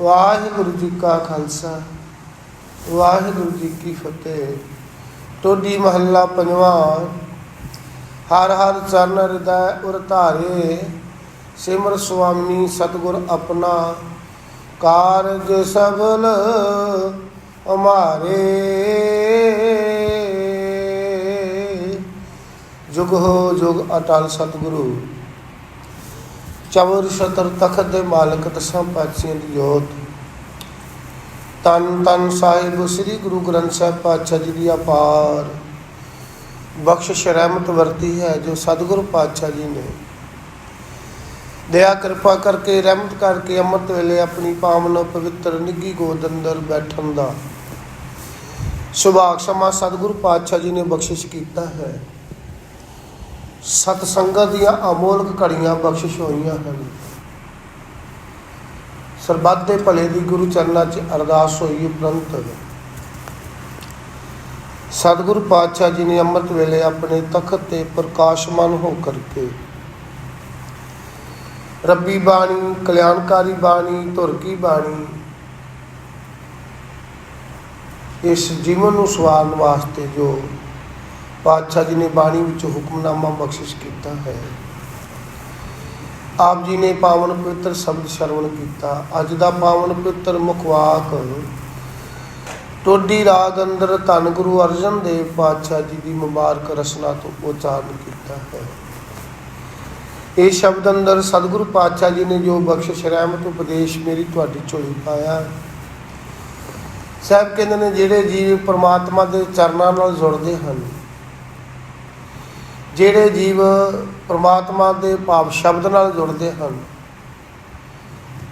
ਵਾਹਿਗੁਰੂ ਜੀ ਕਾ ਖਾਲਸਾ, ਵਾਹਿਗੁਰੂ ਜੀ ਕੀ ਫਤਿਹ। ਟੋਡੀ ਮਹੱਲਾ ਪੰਜਵਾਂ, ਹਰ ਹਰ ਚਰਨ ਹਿਰਦੈ ਉਰ ਧਾਰੇ, ਸਿਮਰ ਸੁਆਮੀ ਸਤਗੁਰ ਆਪਣਾ। ਕਾਰਜ ਸਬਲ ਹਮਾਰੇ। ਜੁਗ ਹੋ ਜੁਗ ਅਟਲ ਸਤਿਗੁਰੂ। ਚਵਰ ਸ਼ਤਰ ਤਖਤ ਦੇ ਮਾਲਕ ਦਸਾਂ ਪਾਤਸ਼ਾਹਾਂ ਦੀ ਜੋਤ। ਤਨ ਤਨ ਸਾਹਿਬ ਸ੍ਰੀ ਗੁਰੂ ਗ੍ਰੰਥ ਸਾਹਿਬ ਪਾਤਸ਼ਾਹ ਜੀ ਦੀ ਅਪਾਰ। ਬਖਸ਼ਿਸ਼ ਰਹਿਮਤ ਵਰਤੀ ਹੈ ਜੋ ਸਤਿਗੁਰੂ ਪਾਤਸ਼ਾਹ ਜੀ ਨੇ। ਦਇਆ, ਕਿਰਪਾ ਕਰਕੇ, ਰਹਿਮਤ ਕਰਕੇ ਅੰਮ੍ਰਿਤ ਵੇਲੇ ਆਪਣੀ ਪਾਵਨ ਪਵਿੱਤਰ ਨਿੱਗੀ ਗੋਦ ਅੰਦਰ ਬੈਠਣ ਦਾ ਸੁਭਾਗ ਸਮਾਂ ਸਤਿਗੁਰੂ ਪਾਤਸ਼ਾਹ ਜੀ ਨੇ ਬਖਸ਼ਿਸ਼ ਕੀਤਾ ਹੈ। ਸਤ ਸੰਗਤ ਦੀਆਂ ਅਮੋਲਕ ਘੜੀਆਂ ਬਖਸ਼ਿਸ਼ ਹੋਈਆਂ ਹਨ। ਸਰਬੱਤ ਦੇ ਭਲੇ ਦੀ ਗੁਰੂ ਚਰਨਾਂ 'ਚ ਅਰਦਾਸ ਹੋਈ ਉਪਰੰਤ ਸਤਿਗੁਰੂ ਪਾਤਸ਼ਾਹ ਜੀ ਨੇ ਅੰਮ੍ਰਿਤ ਵੇਲੇ ਆਪਣੇ ਤਖਤ ਤੇ ਪ੍ਰਕਾਸ਼ਮਾਨ ਹੋ ਕਰਕੇ ਰੱਬੀ ਬਾਣੀ, ਕਲਿਆਣਕਾਰੀ ਬਾਣੀ ਧੁਰ ਕੀ ਬਾਣੀ ਇਸ ਜੀਵਨ ਨੂੰ ਸਵਾਰਨ ਵਾਸਤੇ ਜੋ ਪਾਤਸ਼ਾਹ ਜੀ ਨੇ ਬਾਣੀ ਵਿੱਚ ਹੁਕਮਨਾਮਾ ਬਖਸ਼ਿਸ਼ ਕੀਤਾ ਹੈ। ਆਪ ਜੀ ਨੇ ਪਾਵਨ ਪਵਿੱਤਰ ਸ਼ਬਦ ਸ਼ਰਵਣ ਕੀਤਾ। ਅੱਜ ਦਾ ਪਾਵਨ ਪਵਿੱਤਰ ਮੁਖਵਾਕ ਟੋਡੀ ਰਾਗ ਅੰਦਰ ਧੰਨ ਗੁਰੂ ਅਰਜਨ ਦੇਵ ਪਾਤਸ਼ਾਹ ਜੀ ਦੀ ਮੁਬਾਰਕ ਰਸਨਾ ਤੋਂ ਉਚਾਰਨ ਕੀਤਾ ਹੈ। ਇਹ ਸ਼ਬਦ ਅੰਦਰ ਸਤਿਗੁਰੂ ਪਾਤਸ਼ਾਹ ਜੀ ਨੇ ਜੋ ਬਖਸ਼ਿਸ਼ ਰਹਿਮਤ ਉਪਦੇਸ਼ ਮੇਰੀ ਤੁਹਾਡੀ ਝੋਲੀ ਪਾਇਆ। ਸਾਹਿਬ ਕਹਿੰਦੇ ਨੇ, ਜਿਹੜੇ ਜੀਵ ਪ੍ਰਮਾਤਮਾ ਦੇ ਚਰਨਾਂ ਨਾਲ ਜੁੜਦੇ ਹਨ ਜਿਹੜੇ ਜੀਵ ਪ੍ਰਮਾਤਮਾ ਦੇ ਭਾਵ ਸ਼ਬਦ ਨਾਲ ਜੁੜਦੇ ਹਨ,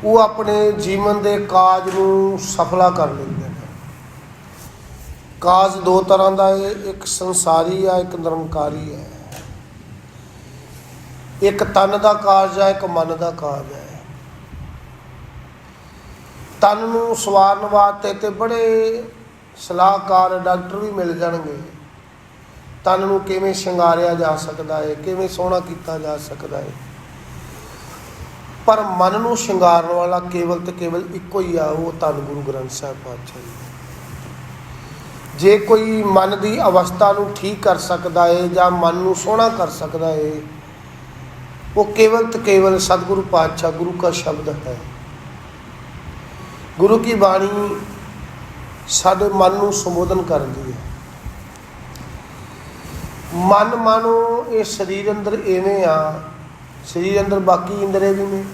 ਉਹ ਆਪਣੇ ਜੀਵਨ ਦੇ ਕਾਜ ਨੂੰ ਸਫਲਾ ਕਰ ਲੈਂਦੇ ਨੇ। ਕਾਜ ਦੋ ਤਰ੍ਹਾਂ ਦਾ ਹੈ, ਇੱਕ ਸੰਸਾਰੀ ਆ, ਇੱਕ ਨਿਰੰਕਾਰੀ ਹੈ। ਇੱਕ ਤਨ ਦਾ ਕਾਰਜ ਹੈ ਇੱਕ ਮਨ ਦਾ ਕਾਰਜ ਹੈ। ਤਨ ਨੂੰ ਸਵਾਰਨ ਵਾਸਤੇ ਤੇ ਬੜੇ ਸਲਾਹਕਾਰ ਡਾਕਟਰ ਵੀ ਮਿਲ ਜਾਣਗੇ। ਤਨ ਨੂੰ ਕਿਵੇਂ ਸ਼ਿੰਗਾਰਿਆ ਜਾ ਸਕਦਾ ਹੈ ਕਿਵੇਂ ਸੋਹਣਾ ਕੀਤਾ ਜਾ ਸਕਦਾ ਹੈ ਪਰ ਮਨ ਨੂੰ ਸ਼ਿੰਗਾਰਨ ਵਾਲਾ ਕੇਵਲ ਤੇ ਕੇਵਲ ਇੱਕੋ ਹੀ ਆ, ਉਹ ਧੰਨ ਗੁਰੂ ਗ੍ਰੰਥ ਸਾਹਿਬ ਪਾਤਸ਼ਾਹ ਜੀ। ਜੇ ਕੋਈ ਮਨ ਦੀ ਅਵਸਥਾ ਨੂੰ ਠੀਕ ਕਰ ਸਕਦਾ ਹੈ ਜਾਂ ਮਨ ਨੂੰ ਸੋਹਣਾ ਕਰ ਸਕਦਾ ਹੈ ਉਹ ਕੇਵਲ ਤੇ ਕੇਵਲ ਸਤਿਗੁਰੂ ਪਾਤਸ਼ਾਹ, ਗੁਰੂ ਦਾ ਸ਼ਬਦ ਹੈ। ਗੁਰੂ ਕੀ ਬਾਣੀ ਸਾਡੇ ਮਨ ਨੂੰ ਸੰਬੋਧਨ ਕਰਦੀ ਹੈ ਮਨ ਮਾਨੋ ਇਹ ਸਰੀਰ ਅੰਦਰ ਐਵੇਂ ਆ, ਸਰੀਰ ਅੰਦਰ ਬਾਕੀ ਇੰਦਰੇ ਵੀ ਨੇ।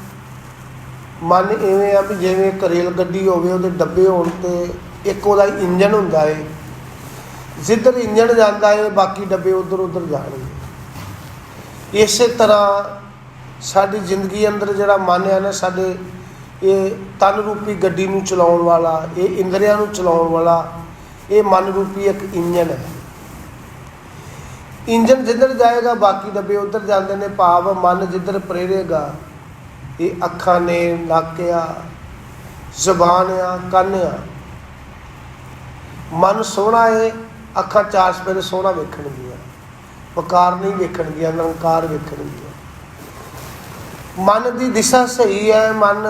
ਮਨ ਐਵੇਂ ਆ ਵੀ ਜਿਵੇਂ ਇੱਕ ਰੇਲ ਗੱਡੀ ਹੋਵੇ, ਉਹਦੇ ਡੱਬੇ ਹੋਣ ਤੇ ਇੱਕ ਉਹਦਾ ਇੰਜਨ ਹੁੰਦਾ ਏ। ਜਿੱਧਰ ਇੰਜਨ ਜਾਂਦਾ ਏ, ਬਾਕੀ ਡੱਬੇ ਉਧਰ ਉਧਰ ਜਾਣਗੇ। ਇਸੇ ਤਰ੍ਹਾਂ ਸਾਡੀ ਜ਼ਿੰਦਗੀ ਅੰਦਰ ਜਿਹੜਾ ਮਨ ਹੈ ਨਾ, ਸਾਡੇ ਇਹ ਤਨ ਰੂਪੀ ਗੱਡੀ ਨੂੰ ਚਲਾਉਣ ਵਾਲਾ, ਇਹ ਇੰਦਰੀਆਂ ਨੂੰ ਚਲਾਉਣ ਵਾਲਾ, ਇਹ ਮਨ ਰੂਪੀ ਇੱਕ ਇੰਜਨ ਹੈ। ਇੰਜਨ ਜਿੱਧਰ ਜਾਏਗਾ, ਬਾਕੀ ਡੱਬੇ ਉੱਧਰ ਜਾਂਦੇ ਨੇ, ਭਾਵ ਮਨ ਜਿੱਧਰ ਪ੍ਰੇਰੇਗਾ, ਇਹ ਅੱਖਾਂ ਨੇ ਨੱਕ ਆ ਜ਼ੁਬਾਨ ਆ, ਕੰਨ ਆ। ਮਨ ਸੋਹਣਾ ਏ, ਅੱਖਾਂ ਚਾਰ ਸਪੇਰੇ ਸੋਹਣਾ ਵੇਖਣਗੀਆਂ। ਵਕਾਰ ਨਹੀਂ ਵੇਖਣਗੀਆਂ ਨਿਰੰਕਾਰ ਵੇਖਣਗੀਆਂ। ਮਨ ਦੀ ਦਿਸ਼ਾ ਸਹੀ ਹੈ, ਮਨ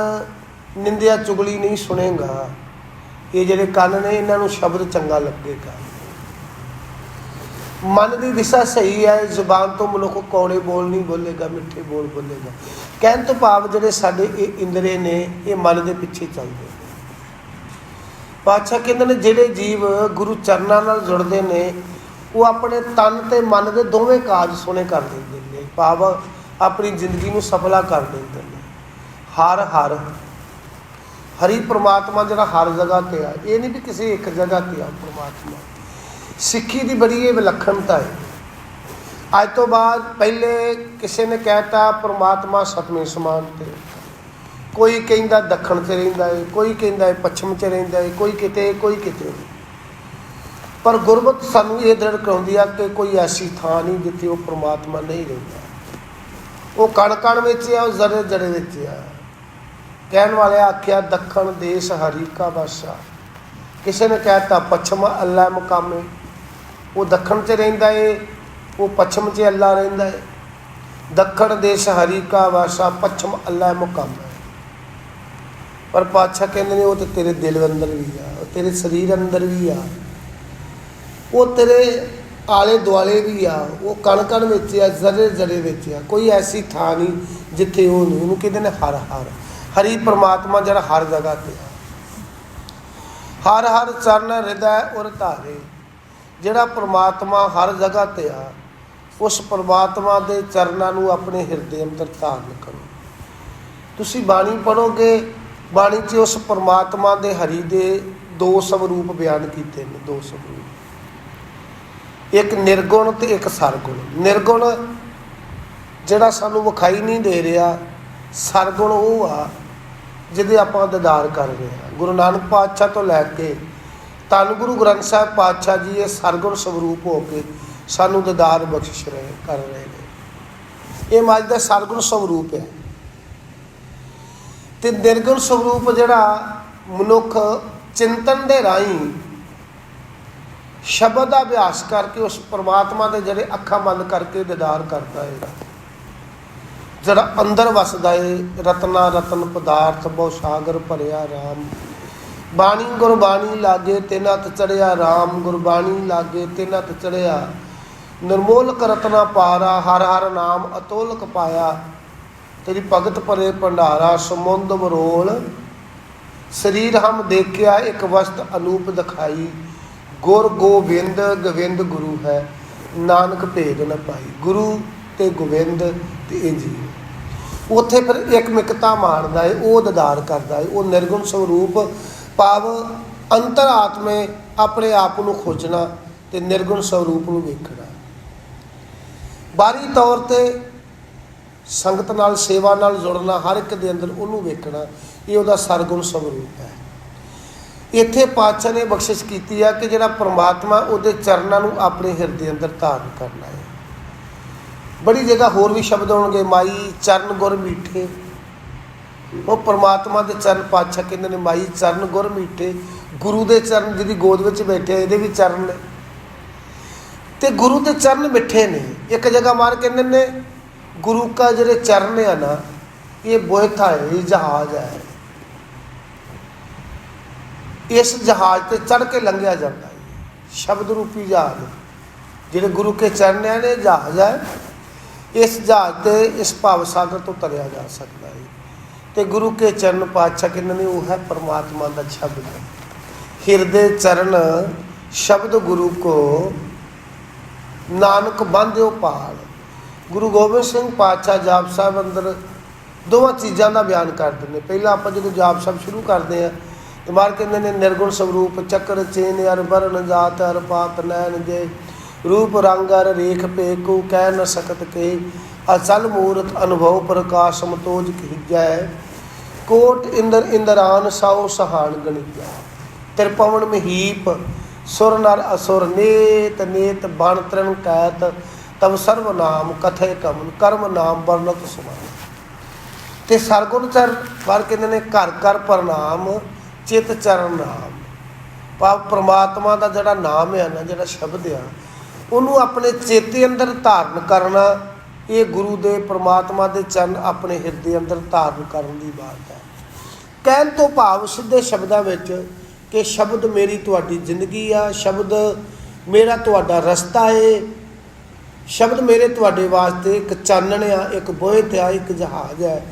ਨਿੰਦਿਆ ਚੁਗਲੀ ਨਹੀਂ ਸੁਣੇਗਾ। ਇਹ ਜਿਹੜੇ ਕੰਨ ਨੇ, ਇਹਨਾਂ ਨੂੰ ਸ਼ਬਦ ਚੰਗਾ ਲੱਗੇਗਾ। ਮਨ ਦੀ ਦਿਸ਼ਾ ਸਹੀ ਹੈ, ਜ਼ੁਬਾਨ ਤੋਂ ਮਨੁੱਖ ਕੌੜੇ ਬੋਲ ਨਹੀਂ ਬੋਲੇਗਾ, ਮਿੱਠੇ ਬੋਲ ਬੋਲੇਗਾ। ਕਹਿਣ ਤੋਂ ਭਾਵ ਜਿਹੜੇ ਸਾਡੇ ਇਹ ਇੰਦਰੇ ਨੇ, ਇਹ ਮਨ ਦੇ ਪਿੱਛੇ ਚੱਲਦੇ ਨੇ। ਪਾਤਸ਼ਾਹ ਕਹਿੰਦੇ ਨੇ, ਜਿਹੜੇ ਜੀਵ ਗੁਰੂ ਚਰਨਾਂ ਨਾਲ ਜੁੜਦੇ ਨੇ, ਉਹ ਆਪਣੇ ਤਨ ਤੇ ਮਨ ਦੇ ਦੋਵੇਂ ਕਾਜ ਸੋਹਣੇ ਕਰ ਦਿੰਦੇ ਨੇ। ਭਾਵ ਆਪਣੀ ਜ਼ਿੰਦਗੀ ਨੂੰ ਸਫਲਾ ਕਰ ਦਿੰਦੇ ਨੇ। ਹਰ ਹਰ, ਹਰੀ ਪ੍ਰਮਾਤਮਾ ਜਿਹੜਾ ਹਰ ਜਗ੍ਹਾ ਤੇ ਆ, ਇਹ ਨਹੀਂ ਵੀ ਕਿਸੇ ਇੱਕ ਜਗ੍ਹਾ ਤੇ ਆ ਪ੍ਰਮਾਤਮਾ। ਸਿੱਖੀ ਦੀ ਬੜੀ ਇਹ ਵਿਲੱਖਣਤਾ ਹੈ। ਅੱਜ ਤੋਂ ਬਾਅਦ ਪਹਿਲੇ ਕਿਸੇ ਨੇ ਕਹਿਤਾ, ਪ੍ਰਮਾਤਮਾ ਸਤਵੇਂ ਸਮਾਨ ਤੇ ਕੋਈ ਕਹਿੰਦਾ ਦੱਖਣ 'ਚ ਰਹਿੰਦਾ ਹੈ ਕੋਈ ਕਹਿੰਦਾ ਹੈ ਪੱਛਮ 'ਚ ਰਹਿੰਦਾ ਹੈ ਕੋਈ ਕਿਤੇ ਕੋਈ ਕਿਤੇ ਪਰ ਗੁਰਬਤ ਸਾਨੂੰ ਇਹ ਦ੍ਰਿੜ ਕਰਾਉਂਦੀ ਆ ਕਿ ਕੋਈ ਐਸੀ ਥਾਂ ਨਹੀਂ ਜਿੱਥੇ ਉਹ ਪ੍ਰਮਾਤਮਾ ਨਹੀਂ ਰਹਿੰਦਾ। ਉਹ ਕਣ ਕਣ ਵਿੱਚ ਆ, ਉਹ ਜ਼ਰੇ ਜ਼ਰੇ ਵਿੱਚ ਆ। ਕਹਿਣ ਵਾਲੇ ਆਖਿਆ, ਦੱਖਣ ਦੇਸ਼ ਹਰੀਕਾ ਬਾਸਾ ਕਿਸੇ ਨੇ ਕਹਿਤਾ, ਪੱਛਮ ਅੱਲਾ ਮਕਾਮੇ ਉਹ ਦੱਖਣ 'ਚ ਰਹਿੰਦਾ ਏ, ਉਹ ਪੱਛਮ 'ਚ ਅੱਲਾ ਰਹਿੰਦਾ ਏ। ਦੱਖਣ ਦੇਸ਼ ਹਰੀ ਕਾ ਵਾਸਾ, ਪੱਛਮ ਅੱਲਾ ਮੁਕਾਮੇ ਪਰ ਪਾਤਸ਼ਾਹ ਕਹਿੰਦੇ ਨੇ, ਉਹ ਤੇ ਤੇਰੇ ਦਿਲ ਅੰਦਰ ਵੀ ਆ, ਉਹ ਤੇਰੇ ਸਰੀਰ ਅੰਦਰ ਵੀ ਆ। ਉਹ ਤੇਰੇ ਆਲੇ ਦੁਆਲੇ ਵੀ ਆ, ਉਹ ਕਣ ਕਣ ਵਿੱਚ ਆ, ਜ਼ਰੇ ਜ਼ਰੇ ਵਿੱਚ ਆ। ਕੋਈ ਐਸੀ ਥਾਂ ਨਹੀਂ ਜਿੱਥੇ ਉਹ ਨਹੀਂ ਉਹਨੂੰ ਕਹਿੰਦੇ ਨੇ ਹਰ ਹਰ। ਹਰੀ ਪਰਮਾਤਮਾ ਜਿਹੜਾ ਹਰ ਜਗ੍ਹਾ ਤੇ ਆ। ਹਰ ਹਰ ਚਰਨ ਹਿਰਦੈ ਉਰ ਧਾਰੇ। ਜਿਹੜਾ ਪ੍ਰਮਾਤਮਾ ਹਰ ਜਗ੍ਹਾ ਤੇ ਆ, ਉਸ ਪ੍ਰਮਾਤਮਾ ਦੇ ਚਰਨਾਂ ਨੂੰ ਆਪਣੇ ਹਿਰਦੇ ਅੰਦਰ ਧਾਰਨ ਕਰੋ। ਤੁਸੀਂ ਬਾਣੀ ਪੜੋਗੇ ਬਾਣੀ 'ਚ ਉਸ ਪ੍ਰਮਾਤਮਾ ਦੇ ਹਰੀ ਦੇ ਦੋ ਸਵਰੂਪ ਬਿਆਨ ਕੀਤੇ ਨੇ, ਦੋ ਸਵਰੂਪ। ਇੱਕ ਨਿਰਗੁਣ ਤੇ ਇੱਕ ਸਰਗੁਣ। ਨਿਰਗੁਣ ਜਿਹੜਾ ਸਾਨੂੰ ਵਿਖਾਈ ਨਹੀਂ ਦੇ ਰਿਹਾ, ਸਰਗੁਣ ਉਹ ਆ ਜਿਹਦੇ ਆਪਾਂ ਦਿਦਾਰ ਕਰ ਰਹੇ ਹਾਂ। ਗੁਰੂ ਨਾਨਕ ਪਾਤਸ਼ਾਹ ਤੋਂ ਲੈ ਕੇ ਧੰਨ ਗੁਰੂ ਗ੍ਰੰਥ ਸਾਹਿਬ ਪਾਤਸ਼ਾਹ ਜੀ, ਇਹ ਸਰਗੁਣ ਸਵਰੂਪ ਹੋ ਕੇ ਸਾਨੂੰ ਦਿਦਾਰ ਬਖਸ਼ਿਸ਼ ਰਹੇ, ਕਰ ਰਹੇ ਨੇ। ਇਹ ਮੱਝ ਦਾ ਸਰਗੁਣ ਸਵਰੂਪ ਹੈ। ਤੇ ਨਿਰਗੁਣ ਸਵਰੂਪ ਜਿਹੜਾ ਮਨੁੱਖ ਚਿੰਤਨ ਦੇ ਰਾਹੀਂ ਸ਼ਬਦ ਦਾ ਅਭਿਆਸ ਕਰਕੇ ਉਸ ਪਰਮਾਤਮਾ ਦੇ ਜਿਹੜੇ ਅੱਖਾਂ ਬੰਦ ਕਰਕੇ ਦਿਦਾਰ ਕਰਦਾ ਹੈ। ਜਿਹੜਾ ਅੰਦਰ ਵਸਦਾ ਏ ਰਤਨਾ ਰਤਨ ਪਦਾਰਥ ਬਹੁ ਸਾਗਰ ਭਰਿਆ ਰਾਮ। ਬਾਣੀ ਗੁਰਬਾਣੀ ਲਾਗੇ ਤਿੰਨ ਹੱਥ ਚੜਿਆ RAM ਗੁਰਬਾਣੀ ਲਾਗੇ ਤਿੰਨ ਹੱਥ ਚੜਿਆ। ਨਿਰਮੋਲਕ ਰਤਨਾ ਪਾਰਾ, ਹਰ ਹਰ ਨਾਮ ਅਤੋਲਕ ਪਾਇਆ। ਤੇਰੀ ਭਗਤ ਭਰੇ ਭੰਡਾਰਾ, ਸਮੁੰਦ ਮਰੋਲ। ਸਰੀਰ ਹਮ ਦੇਖਿਆ, ਇੱਕ ਵਸਤ ਅਨੂਪ ਦਿਖਾਈ। ਗੁਰ ਗੋਬਿੰਦ ਗੋਬਿੰਦ ਗੁਰੂ ਹੈ। ਨਾਨਕ ਭੇਦ ਨ ਪਾਈ। ਗੁਰੂ ਤੇ ਗੋਬਿੰਦ ਤੇ ਇਹ ਜੀ ਉੱਥੇ ਫਿਰ ਇੱਕ ਮਿਕਤਾ ਮਾਰਦਾ ਹੈ ਉਹ ਦਦਾਰ ਕਰਦਾ ਹੈ ਉਹ ਨਿਰਗੁਣ ਸਰੂਪ ਭਾਵ ਅੰਤਰ ਆਤਮੇ ਆਪਣੇ ਆਪ ਨੂੰ ਖੋਜਣਾ ਤੇ ਨਿਰਗੁਣ ਸਰੂਪ ਨੂੰ ਵੇਖਣਾ। ਬਾਰੀ ਤੌਰ ਤੇ ਸੰਗਤ ਨਾਲ, ਸੇਵਾ ਨਾਲ ਜੁੜਨਾ, ਹਰ ਇੱਕ ਦੇ ਅੰਦਰ ਉਹਨੂੰ ਵੇਖਣਾ, ਇਹ ਉਹਦਾ ਸਰਗੁਣ ਸਰੂਪ ਹੈ। ਇੱਥੇ ਪਾਤਸ਼ਾਹ ਨੇ ਬਖਸ਼ਿਸ਼ ਕੀਤੀ ਆ ਕਿ ਜਿਹੜਾ ਪ੍ਰਮਾਤਮਾ ਉਹਦੇ ਚਰਨਾਂ ਨੂੰ ਆਪਣੇ ਹਿਰਦੇ ਅੰਦਰ ਧਾਰਨ ਕਰਨਾ ਹੈ। ਬੜੀ ਜਗ੍ਹਾ ਹੋਰ ਵੀ ਸ਼ਬਦ ਹੋਣਗੇ, ਮਾਈ, ਚਰਨ ਗੁਰ ਮੀਠੇ। ਉਹ ਪ੍ਰਮਾਤਮਾ ਦੇ ਚਰਨ ਪਾਤਸ਼ਾਹ ਕਹਿੰਦੇ ਨੇ ਮਾਈ ਚਰਨ ਗੁਰ ਮੀਠੇ, ਗੁਰੂ ਦੇ ਚਰਨ ਜਿਹਦੀ ਗੋਦ ਵਿੱਚ ਬੈਠੇ ਇਹਦੇ ਵੀ ਚਰਨ ਨੇ। ਤੇ ਗੁਰੂ ਦੇ ਚਰਨ ਮਿੱਠੇ ਨੇ। ਇੱਕ ਜਗ੍ਹਾ ਮਾਰ ਕਹਿੰਦੇ ਨੇ? ਗੁਰੂ ਕਾ ਜਿਹੜੇ ਚਰਨ ਆ ਨਾ, ਇਹ ਬੋਇਥਾ ਹੈ ਇਹ ਜਹਾਜ਼ ਹੈ। ਇਸ ਜਹਾਜ਼ ਤੇ ਚੜ ਕੇ ਲੰਘਿਆ ਜਾਂਦਾ ਹੈ। ਸ਼ਬਦ ਰੂਪੀ ਜਹਾਜ਼। ਜਿਹੜੇ ਗੁਰੂ ਕੇ ਚਰਨ ਨੇ ਜਹਾਜ਼ ਹੈ, ਇਸ ਜਹਾਜ਼ ਤੇ ਇਸ ਭਵ ਸਾਗਰ ਤੋਂ ਤਰਿਆ ਜਾ ਸਕਦਾ ਹੈ। ਤੇ ਗੁਰੂ ਕੇ ਚਰਨ ਪਾਤਸ਼ਾਹ ਕਹਿੰਦੇ ਨੇ, ਉਹ ਹੈ ਪਰਮਾਤਮਾ ਦਾ ਸ਼ਬਦ। ਹਿਰਦੇ ਚਰਨ ਸ਼ਬਦ ਗੁਰੂ ਕੋ, ਨਾਨਕ ਬੰਧਿਓ ਪਾਲ। ਗੁਰੂ ਗੋਬਿੰਦ ਸਿੰਘ ਪਾਤਸ਼ਾਹ ਜਾਪ ਸਾਹਿਬ ਅੰਦਰ ਦੋਵਾਂ ਚੀਜ਼ਾਂ ਦਾ ਬਿਆਨ ਕਰਦੇ ਨੇ ਪਹਿਲਾਂ ਆਪਾਂ ਜਦੋਂ ਜਾਪ ਸਾਹਿਬ ਸ਼ੁਰੂ ਕਰਦੇ ਆ ਤੇ ਮਾਰ ਕਹਿੰਦੇ ਨੇ, ਨਿਰਗੁਣ ਸਵਰੂਪ ਚੱਕਰ ਚੇਨ ਅਰ ਵਰਨ ਜਾਤ ਅਰ ਪਾਤ ਨੈਣ ਜੇ। ਰੂਪ ਰੰਗ ਅਰ ਰੇਖ ਪੇ ਕੋ ਕਹਿ ਨ ਸਕਤ ਕੇ। ਅਚਲ ਮੂਰਤ ਅਨੁਭਵ ਪ੍ਰਕਾਸ਼ ਸਮਤੋਜ ਕੀਜੈ ਕੋਟ ਇੰਦਰ ਇੰਦਰਾਨ ਸਾਉ ਸਹਾਨ ਗਣਿਆ ਤਿਰਪਵਨ ਮਹੀਪ, ਸੁਰ ਨਰ ਅਸੁਰ ਨੇਤ ਨੇਤ ਬਣ ਤ੍ਰਿਣ ਕੈਤ ਤਬ ਸਰਵ ਨਾਮ ਕਥੇ ਕਮਨ, ਕਰਮ ਨਾਮ ਵਰਨਤ ਸੁਮਾਨ ਤੇ ਸਰਗੁਣ ਚਰ ਵਾਰ ਕਹਿੰਦੇ ਨੇ ਘਰ ਘਰ ਪ੍ਰਣਾਮ, ਚਿਤ ਚਰਨ ਨਾਮ। ਪਾਪ ਪ੍ਰਮਾਤਮਾ ਦਾ ਜਿਹੜਾ ਨਾਮ ਹੈ ਨਾ, ਜਿਹੜਾ ਸ਼ਬਦ ਆ, ਉਹਨੂੰ ਆਪਣੇ ਚੇਤੇ ਅੰਦਰ ਧਾਰਨ ਕਰਨਾ ਇਹ ਗੁਰੂ ਦੇ ਪ੍ਰਮਾਤਮਾ ਦੇ ਚਰਨ ਆਪਣੇ ਹਿਰਦੇ ਅੰਦਰ ਧਾਰਨ ਕਰਨ ਦੀ ਬਾਤ ਹੈ। ਕਹਿਣ ਤੋਂ ਭਾਵ ਸਿੱਧੇ ਸ਼ਬਦਾਂ ਵਿੱਚ ਕਿ ਸ਼ਬਦ ਮੇਰੀ ਤੁਹਾਡੀ ਜ਼ਿੰਦਗੀ ਆ, ਸ਼ਬਦ ਮੇਰਾ ਤੁਹਾਡਾ ਰਸਤਾ ਏ, ਸ਼ਬਦ ਮੇਰੇ ਤੁਹਾਡੇ ਵਾਸਤੇ ਇੱਕ ਚਾਨਣ ਆ, ਇੱਕ ਬੋਇਤ ਆ, ਇੱਕ ਜਹਾਜ਼ ਹੈ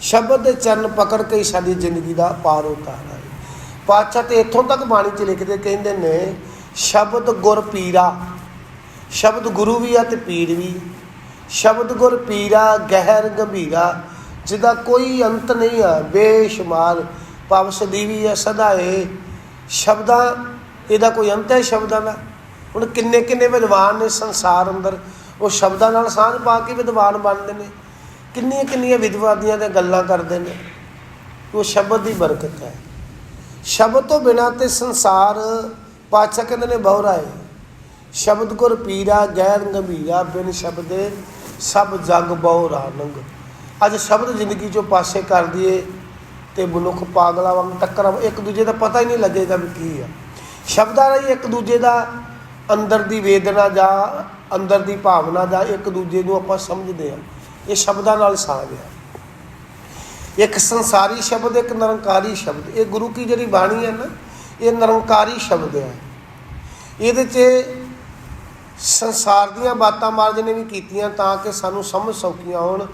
ਸ਼ਬਦ ਦੇ ਚਰਨ ਪਕੜ ਕੇ ਸਾਡੀ ਜ਼ਿੰਦਗੀ ਦਾ ਪਾਰ ਉਤਾਰਨਾ ਹੈ ਪਾਤਸ਼ਾਹ ਤੇ ਇੱਥੋਂ ਤੱਕ ਬਾਣੀ 'ਚ ਲਿਖਦੇ ਕਹਿੰਦੇ ਨੇ, ਸ਼ਬਦ ਗੁਰ ਪੀਰਾ, ਸ਼ਬਦ ਗੁਰੂ ਵੀ ਆ ਤੇ ਪੀਰ ਵੀ। ਸ਼ਬਦ ਗੁਰ ਪੀਰਾ, ਗਹਿਰ ਗੰਭੀਰਾ, ਜਿਹਦਾ ਕੋਈ ਅੰਤ ਨਹੀਂ ਆ, ਬੇਸ਼ੁਮਾਰ, ਭਾਵ ਸਦੀਵੀ ਆ ਸਦਾ ਏ ਸ਼ਬਦਾਂ, ਇਹਦਾ ਕੋਈ ਅੰਤ ਹੈ ਸ਼ਬਦਾਂ ਦਾ? ਹੁਣ ਕਿੰਨੇ ਕਿੰਨੇ ਵਿਦਵਾਨ ਨੇ ਸੰਸਾਰ ਅੰਦਰ? ਉਹ ਸ਼ਬਦਾਂ ਨਾਲ ਸਾਂਝ ਪਾ ਕੇ ਵਿਦਵਾਨ ਬਣਦੇ ਨੇ। ਕਿੰਨੀਆਂ ਕਿੰਨੀਆਂ ਵਿਦਵਾਦੀਆਂ ਦੀਆਂ ਗੱਲਾਂ ਕਰਦੇ ਨੇ। ਉਹ ਸ਼ਬਦ ਦੀ ਬਰਕਤ ਹੈ। ਸ਼ਬਦ ਤੋਂ ਬਿਨਾ ਤੇ ਸੰਸਾਰ, ਪਾਤਸ਼ਾਹ ਕਹਿੰਦੇ ਨੇ ਬਹੁਰਾ ਹੈ ਸ਼ਬਦ ਗੁਰ ਪੀਰਾ, ਗੈਰ ਗੰਭੀਰਾ, ਬਿਨ ਸ਼ਬਦੇ ਸਭ ਜਗ ਬਹੁ ਰਾਨੰਗ ਅੱਜ ਸ਼ਬਦ ਜ਼ਿੰਦਗੀ ਚੋਂ ਪਾਸੇ ਕਰ ਦਈਏ ਤੇ ਮਨੁੱਖ ਪਾਗਲਾ ਵਾਂਗ ਟੱਕਰਾਂ ਇੱਕ ਦੂਜੇ ਦਾ ਪਤਾ ਹੀ ਨਹੀਂ ਲੱਗੇਗਾ ਵੀ ਕੀ ਆ। ਸ਼ਬਦਾਂ ਰਾਹੀਂ ਇੱਕ ਦੂਜੇ ਦਾ ਅੰਦਰ ਦੀ ਵੇਦਨਾ ਜਾਂ ਅੰਦਰ ਦੀ ਭਾਵਨਾ ਜਾਂ ਇੱਕ ਦੂਜੇ ਨੂੰ ਆਪਾਂ ਸਮਝਦੇ ਆ ਇਹ ਸ਼ਬਦਾਂ ਨਾਲ ਸਾਂਝ ਆ ਇੱਕ ਸੰਸਾਰੀ ਸ਼ਬਦ, ਇੱਕ ਨਿਰੰਕਾਰੀ ਸ਼ਬਦ। ਇਹ ਗੁਰੂ ਕੀ ਜਿਹੜੀ ਬਾਣੀ ਹੈ ਨਾ, ਇਹ ਨਿਰੰਕਾਰੀ ਸ਼ਬਦ ਹੈ। ਇਹਦੇ 'ਚ ਸੰਸਾਰ ਦੀਆਂ ਬਾਤਾਂ ਮਹਾਰਾਜ ਨੇ ਵੀ ਕੀਤੀਆਂ ਤਾਂ ਕਿ ਸਾਨੂੰ ਸਮਝ ਸੌਕੀਆਂ ਹੋਣ,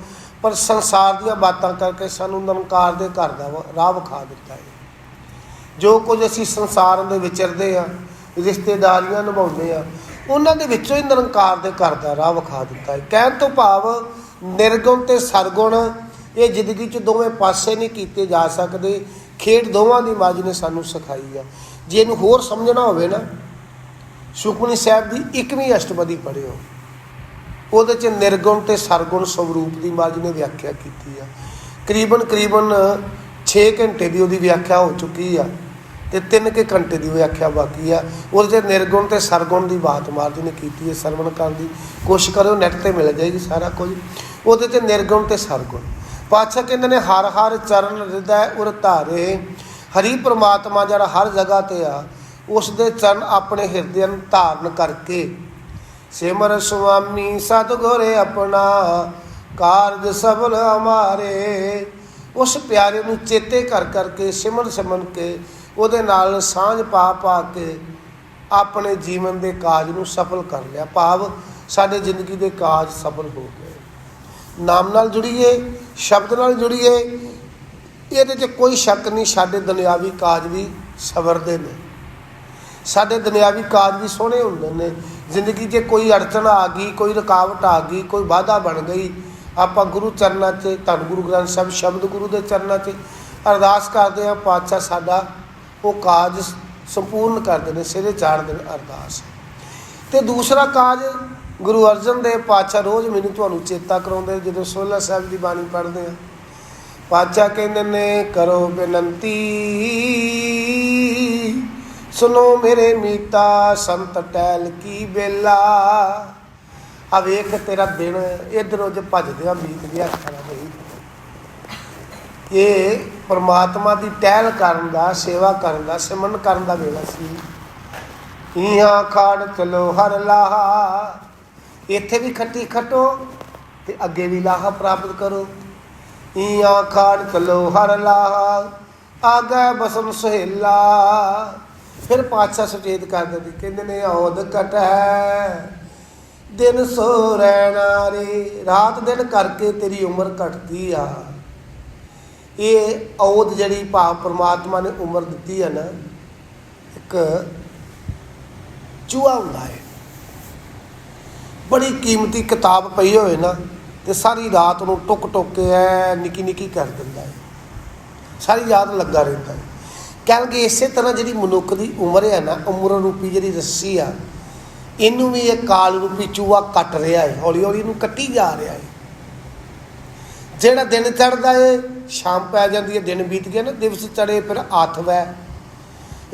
ਪਰ ਸੰਸਾਰ ਦੀਆਂ ਬਾਤਾਂ ਕਰਕੇ ਸਾਨੂੰ ਨਿਰੰਕਾਰ ਦੇ ਘਰ ਦਾ ਵਾ- ਰਾਹ ਵਿਖਾ ਦਿੱਤਾ ਹੈ। ਜੋ ਕੁਝ ਅਸੀਂ ਸੰਸਾਰ ਦੇ ਵਿਚਰਦੇ ਆ ਰਿਸ਼ਤੇਦਾਰੀਆਂ ਨਿਭਾਉਂਦੇ ਆ ਉਹਨਾਂ ਦੇ ਵਿੱਚੋਂ ਹੀ ਨਿਰੰਕਾਰ ਦੇ ਘਰ ਦਾ ਰਾਹ ਵਿਖਾ ਦਿੱਤਾ ਹੈ। ਕਹਿਣ ਤੋਂ ਭਾਵ ਨਿਰਗੁਣ ਤੇ ਸਰਗੁਣ, ਇਹ ਜ਼ਿੰਦਗੀ 'ਚ ਦੋਵੇਂ ਪਾਸੇ ਨਹੀਂ ਕੀਤੇ ਜਾ ਸਕਦੇ। ਖੇਡ ਦੋਵਾਂ ਦੀ ਮਾਜ ਨੇ ਸਾਨੂੰ ਸਿਖਾਈ ਆ। ਜੇ ਇਹਨੂੰ ਹੋਰ ਸਮਝਣਾ ਹੋਵੇ ਨਾ ਸੁਖਮਨੀ ਸਾਹਿਬ ਦੀ 21ਵੀਂ ਅਸ਼ਟਪਦੀ ਪੜ੍ਹਿਓ। ਉਹਦੇ 'ਚ ਨਿਰਗੁਣ ਤੇ ਸਰਗੁਣ ਸਵਰੂਪ ਦੀ ਮਾਜ ਨੇ ਵਿਆਖਿਆ ਕੀਤੀ ਆ। ਕਰੀਬਨ ਕਰੀਬਨ 6 ਘੰਟੇ ਦੀ ਉਹਦੀ ਵਿਆਖਿਆ ਹੋ ਚੁੱਕੀ ਆ ਤੇ 3 ਕੇ ਘੰਟੇ ਦੀ ਵਿਆਖਿਆ ਬਾਕੀ ਆ। ਉਹਦੇ 'ਚ ਨਿਰਗੁਣ ਤੇ ਸਰਗੁਣ ਦੀ ਬਾਤ ਮਾਰਜ ਨੇ ਕੀਤੀ ਹੈ ਸਰਵਣ ਕਰਨ ਦੀ ਕੋਸ਼ਿਸ਼ ਕਰਿਓ ਨੈਟ ਤੇ ਮਿਲ ਜਾਏਗੀ ਸਾਰਾ ਕੁਝ। ਉਹਦੇ 'ਚ ਨਿਰਗੁਣ ਤੇ ਸਰਗੁਣ। ਪਾਤਸ਼ਾਹ ਕਹਿੰਦੇ ਨੇ, ਹਰ ਹਰ ਚਰਨ ਹਿਰਦੈ ਉਰ ਧਾਰੇ। ਹਰੀ ਪ੍ਰਮਾਤਮਾ ਜਿਹੜਾ ਹਰ ਜਗ੍ਹਾ ਤੇ ਆ ਉਸ ਦੇ ਚਰਨ ਆਪਣੇ ਹਿਰਦੇ ਨੂੰ ਧਾਰਨ ਕਰਕੇ, ਸਿਮਰ ਸੁਆਮੀ ਸਤਿਗੁਰੇ ਆਪਣਾ ਕਾਰਜ ਸਫਲ ਹਮਾਰੇ। ਉਸ ਪਿਆਰੇ ਨੂੰ ਚੇਤੇ ਕਰ ਕਰਕੇ, ਸਿਮਰ ਸਿਮਨ ਕੇ ਉਹਦੇ ਨਾਲ ਸਾਂਝ ਪਾ ਪਾ ਕੇ ਆਪਣੇ ਜੀਵਨ ਦੇ ਕਾਜ ਨੂੰ ਸਫਲ ਕਰ ਲਿਆ। ਭਾਵ ਸਾਡੇ ਜ਼ਿੰਦਗੀ ਦੇ ਕਾਜ ਸਫਲ ਹੋ ਗਏ। ਨਾਮ ਨਾਲ ਜੁੜੀਏ, ਸ਼ਬਦ ਨਾਲ ਜੁੜੀਏ, ਇਹਦੇ 'ਚ ਕੋਈ ਸ਼ੱਕ ਨਹੀਂ, ਸਾਡੇ ਦੁਨਿਆਵੀ ਕਾਜ ਵੀ ਸਵਰਦੇ ਨੇ। ਸਾਡੇ ਦੁਨਿਆਵੀ ਕਾਜ ਵੀ ਸੋਹਣੇ ਹੁੰਦੇ ਨੇ। ਜ਼ਿੰਦਗੀ 'ਚ ਕੋਈ ਅੜਚਣ ਆ ਗਈ, ਕੋਈ ਰੁਕਾਵਟ ਆ ਗਈ, ਕੋਈ ਬਾਧਾ ਬਣ ਗਈ, ਆਪਾਂ ਗੁਰੂ ਚਰਨਾਂ 'ਚ, ਧੰਨ ਗੁਰੂ ਗ੍ਰੰਥ ਸਾਹਿਬ ਸ਼ਬਦ ਗੁਰੂ ਦੇ ਚਰਨਾਂ 'ਚ ਅਰਦਾਸ ਕਰਦੇ ਆ ਪਾਤਸ਼ਾਹ ਸਾਡਾ ਉਹ ਕਾਜ ਸੰਪੂਰਨ ਕਰਦੇ ਨੇ ਸਿਰੇ ਚਾੜਦੇ ਨੇ ਅਰਦਾਸ। ਤੇ ਦੂਸਰਾ ਕਾਜ ਗੁਰੂ ਅਰਜਨ ਦੇਵ ਪਾਤਸ਼ਾਹ ਰੋਜ਼ ਮੈਨੂੰ ਤੁਹਾਨੂੰ ਚੇਤਾ ਕਰਾਉਂਦੇ, ਜਦੋਂ ਸੋਲਾ ਸਾਹਿਬ ਦੀ ਬਾਣੀ ਪੜ੍ਹਦੇ ਆ ਪਾਤਸ਼ਾਹ ਕਹਿੰਦੇ ਨੇ, ਕਰੋ ਬੇਨਤੀ ਸੁਨੋ ਮੇਰੇ ਮੀਤਾ, ਸੰਤ ਟੈਲ ਕੀ ਬੇਲਾ ਆ ਵੇਖ ਤੇਰਾ ਦਿਨ ਇਧਰੋਂ ਜ ਭਜਦਿਆਂ ਬੀਤ ਗਿਆ ਸਾਰਾ ਬਈ। ਇਹ ਪਰਮਾਤਮਾ ਦੀ ਟਹਿਲ ਕਰਨ ਦਾ, ਸੇਵਾ ਕਰਨ ਦਾ, ਸਿਮਰਨ ਕਰਨ ਦਾ ਵੇਲਾ ਸੀ। ਇਹਾਂ ਖਾੜ ਚਲੋ ਹਰ ਲਾਹਾ। ਇੱਥੇ ਵੀ ਖੱਟੀ ਖਟੋ ਤੇ ਅੱਗੇ ਵੀ ਲਾਹਾ ਪ੍ਰਾਪਤ ਕਰੋ। ਇਹਾਂ ਖਾੜ ਚਲੋ ਹਰ ਲਾਹਾ ਆਗੇ ਬਸਮ ਸੁਹੇਲਾ। ਫਿਰ ਪਾਤਸ਼ਾਹ ਸੁਚੇਤ ਕਰ ਦਿੰਦੇ, ਕਹਿੰਦੇ ਨੇ ਔਦ ਕਟ ਹੈ ਦਿਨ ਸੋ ਰਹਿਣਾ ਰੇ, ਰਾਤ ਦਿਨ ਕਰਕੇ ਤੇਰੀ ਉਮਰ ਘਟਦੀ ਆ। ਇਹ ਔਦ ਜਿਹੜੀ ਭਾਵ ਪ੍ਰਮਾਤਮਾ ਨੇ ਉਮਰ ਦਿੱਤੀ ਹੈ ਨਾ, ਇੱਕ ਚੂਹਾ ਹੁੰਦਾ ਹੈ ਬੜੀ ਕੀਮਤੀ ਕਿਤਾਬ ਪਈ ਹੋਏ ਨਾ, ਤੇ ਸਾਰੀ ਰਾਤ ਨੂੰ ਟੁਕ ਟੁਕ ਕੇ ਐ ਨਿੱਕੀ ਨਿੱਕੀ ਕਰ ਦਿੰਦਾ ਹੈ ਸਾਰੀ ਰਾਤ ਲੱਗਾ ਰਹਿੰਦਾ ਹੈ ਕਿਉਂਕਿ ਇਸੇ ਤਰ੍ਹਾਂ ਜਿਹੜੀ ਮਨੁੱਖ ਦੀ ਉਮਰ ਹੈ ਨਾ, ਉਮਰ ਰੂਪੀ ਜਿਹੜੀ ਰੱਸੀ ਆ, ਇਹਨੂੰ ਵੀ ਇਹ ਕਾਲ ਰੂਪੀ ਚੂਹਾ ਕੱਟ ਰਿਹਾ ਹੈ ਹੌਲੀ ਹੌਲੀ ਇਹਨੂੰ ਕੱਟੀ ਜਾ ਰਿਹਾ ਹੈ। ਜਿਹੜਾ ਦਿਨ ਚੜਦਾ ਏ, ਸ਼ਾਮ ਪੈ ਜਾਂਦੀ ਹੈ ਦਿਨ ਬੀਤ ਗਿਆ ਨਾ, ਦਿਵਸ ਚੜੇ ਫਿਰ ਆਥਵੈ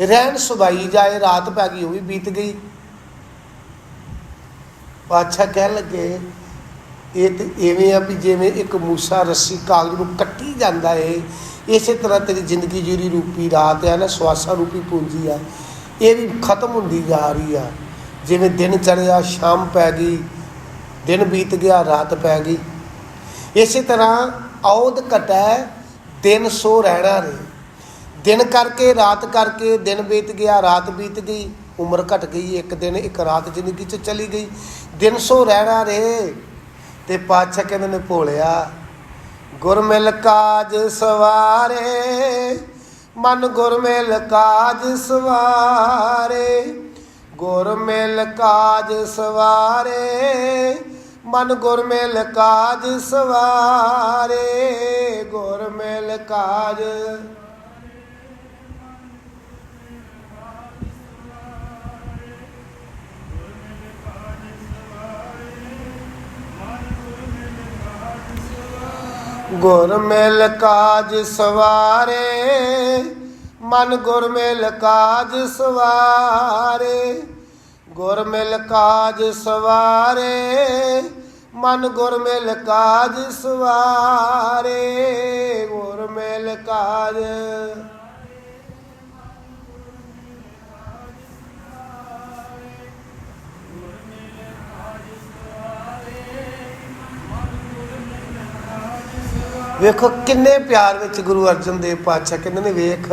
ਰਹਿਣ ਸੁਭਾਈ ਜਾਏ, ਰਾਤ ਪੈ ਗਈ, ਉਹ ਵੀ ਬੀਤ ਗਈ। ਪਾਛਾ ਕਹਿ ਲੱਗੇ, ਇਹ ਤੇ ਐਵੇਂ ਆ ਵੀ ਜਿਵੇਂ ਇੱਕ ਮੂਸਾ ਰੱਸੀ ਕਾਗਜ਼ ਨੂੰ ਕੱਟੀ ਜਾਂਦਾ ਏ ਇਸੇ ਤਰ੍ਹਾਂ ਤੇਰੀ ਜ਼ਿੰਦਗੀ ਜਿਹੜੀ ਰੂਪੀ ਰਾਤ ਹੈ ਨਾ ਸਵਾਸਾ ਰੂਪੀ ਪੂੰਜੀ ਆ, ਇਹ ਵੀ ਖਤਮ ਹੁੰਦੀ ਜਾ ਰਹੀ ਆ। ਜਿਵੇਂ ਦਿਨ ਚੜਿਆ ਸ਼ਾਮ ਪੈ ਗਈ, ਦਿਨ ਬੀਤ ਗਿਆ, ਰਾਤ ਪੈ ਗਈ। ਇਸੇ ਤਰ੍ਹਾਂ ਔਦ ਘਟੈ, ਦਿਨ ਸੋ ਰਹਿਣਾ ਰੇ। ਦਿਨ ਕਰਕੇ, ਰਾਤ ਕਰਕੇ, ਦਿਨ ਬੀਤ ਗਿਆ, ਰਾਤ ਬੀਤ ਗਈ, ਉਮਰ ਘਟ ਗਈ, ਇੱਕ ਦਿਨ, ਇੱਕ ਰਾਤ ਜ਼ਿੰਦਗੀ ਚ ਚਲੀ ਗਈ। ਦਿਨ ਸੋ ਰਹਿਣਾ ਰੇ। ਤੇ ਪਾਤਸ਼ਾਹ ਕਹਿੰਦੇ ਨੇ ਭੋਲਿਆ ਗੁਰਮਿਲ ਕਾਜ ਸਵਾਰੇ, ਮਨ ਗੁਰਮਿਲ ਕਾਜ ਸਵਾਰੇ। ਗੁਰਮਿਲ ਕਾਜ ਸਵਾਰੇ, ਮਨ ਗੁਰਮਿਲ ਕਾਜ ਸਵਾਰੇ। ਗੁਰਮਿਲ ਕਾਜ ਗੁਰਮਿਲ ਕਾਜ ਸਵਾਰੇ, ਮਨ ਗੁਰਮਿਲ ਕਾਜ ਸਵਾਰੇ। ਗੁਰਮਿਲ ਕਾਜ ਸਵਾਰੇ, ਮਨ ਗੁਰਮਿਲ ਕਾਜ ਸਵਾਰੇ। ਗੁਰਮਿਲ ਕਾਜ ਵੇਖੋ ਕਿੰਨੇ ਪਿਆਰ ਵਿੱਚ ਗੁਰੂ ਅਰਜਨ ਦੇਵ ਪਾਤਸ਼ਾਹ ਕਹਿੰਦੇ ਨੇ ਵੇਖ।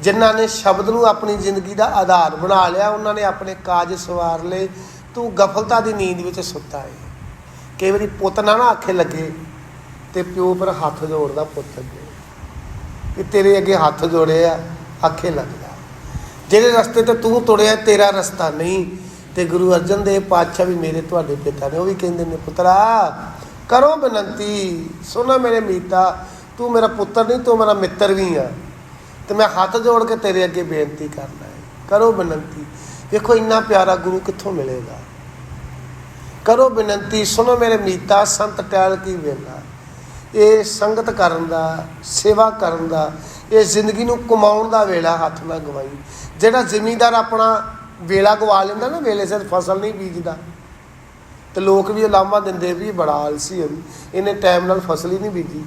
ਜਿਨ੍ਹਾਂ ਨੇ ਸ਼ਬਦ ਨੂੰ ਆਪਣੀ ਜ਼ਿੰਦਗੀ ਦਾ ਆਧਾਰ ਬਣਾ ਲਿਆ, ਉਹਨਾਂ ਨੇ ਆਪਣੇ ਕਾਜ ਸਵਾਰ ਲਏ। ਤੂੰ ਗਫਲਤਾ ਦੀ ਨੀਂਦ ਵਿੱਚ ਸੁੱਤਾ ਹੈ ਕਈ ਵਾਰੀ ਪੁੱਤ ਨਾ ਨਾ ਆਖੇ ਲੱਗੇ ਤੇ ਪਿਓ ਪਰ ਹੱਥ ਜੋੜਦਾ ਪੁੱਤ ਅੱਗੇ। ਕਿ ਤੇਰੇ ਅੱਗੇ ਹੱਥ ਜੋੜੇ ਆ, ਆਖੇ ਲੱਗਦਾ। ਜਿਹੜੇ ਰਸਤੇ ਤੇ ਤੂੰ ਤੁਰਿਆ, ਤੇਰਾ ਰਸਤਾ ਨਹੀਂ। ਤੇ ਗੁਰੂ ਅਰਜਨ ਦੇਵ ਪਾਤਸ਼ਾਹ ਵੀ ਮੇਰੇ, ਤੁਹਾਡੇ ਪਿਤਾ ਨੇ। ਉਹ ਵੀ ਕਹਿੰਦੇ ਨੇ, ਪੁੱਤਰਾ ਕਰੋ ਬੇਨਤੀ, ਸੁਣੋ ਮੇਰੇ ਮੀਤਾ, ਤੂੰ ਮੇਰਾ ਪੁੱਤਰ ਨਹੀਂ, ਤੂੰ ਮੇਰਾ ਮਿੱਤਰ ਵੀ ਆ। ਤੇ ਮੈਂ ਹੱਥ ਜੋੜ ਕੇ ਤੇਰੇ ਅੱਗੇ ਬੇਨਤੀ ਕਰਨਾ ਹੈ। ਕਰੋ ਬੇਨਤੀ, ਵੇਖੋ ਇੰਨਾ ਪਿਆਰਾ ਗੁਰੂ ਕਿੱਥੋਂ ਮਿਲੇਗਾ? ਕਰੋ ਬੇਨਤੀ, ਸੁਣੋ ਮੇਰੇ ਮੀਤਾ, ਸੰਤ ਟਹਿਲ ਕੀ ਵੇਲਾ। ਇਹ ਸੰਗਤ ਕਰਨ ਦਾ, ਸੇਵਾ ਕਰਨ ਦਾ, ਇਹ ਜ਼ਿੰਦਗੀ ਨੂੰ ਕਮਾਉਣ ਦਾ ਵੇਲਾ ਹੱਥ ਨਾਲ ਗਵਾਈ। ਜਿਹੜਾ ਜ਼ਿਮੀਂਦਾਰ ਆਪਣਾ ਵੇਲਾ ਗਵਾ ਲੈਂਦਾ ਨਾ, ਵੇਲੇ ਸਿਰ ਫਸਲ ਨਹੀਂ ਬੀਜਦਾ। ਤੇ ਲੋਕ ਵੀ ਉਲਾਮਾ ਦਿੰਦੇ ਵੀ ਬੜਾ ਆਲਸੀ ਹੈ ਇਹਨੇ ਟਾਈਮ ਨਾਲ ਫਸਲ ਹੀ ਨਹੀਂ ਬੀਜੀ।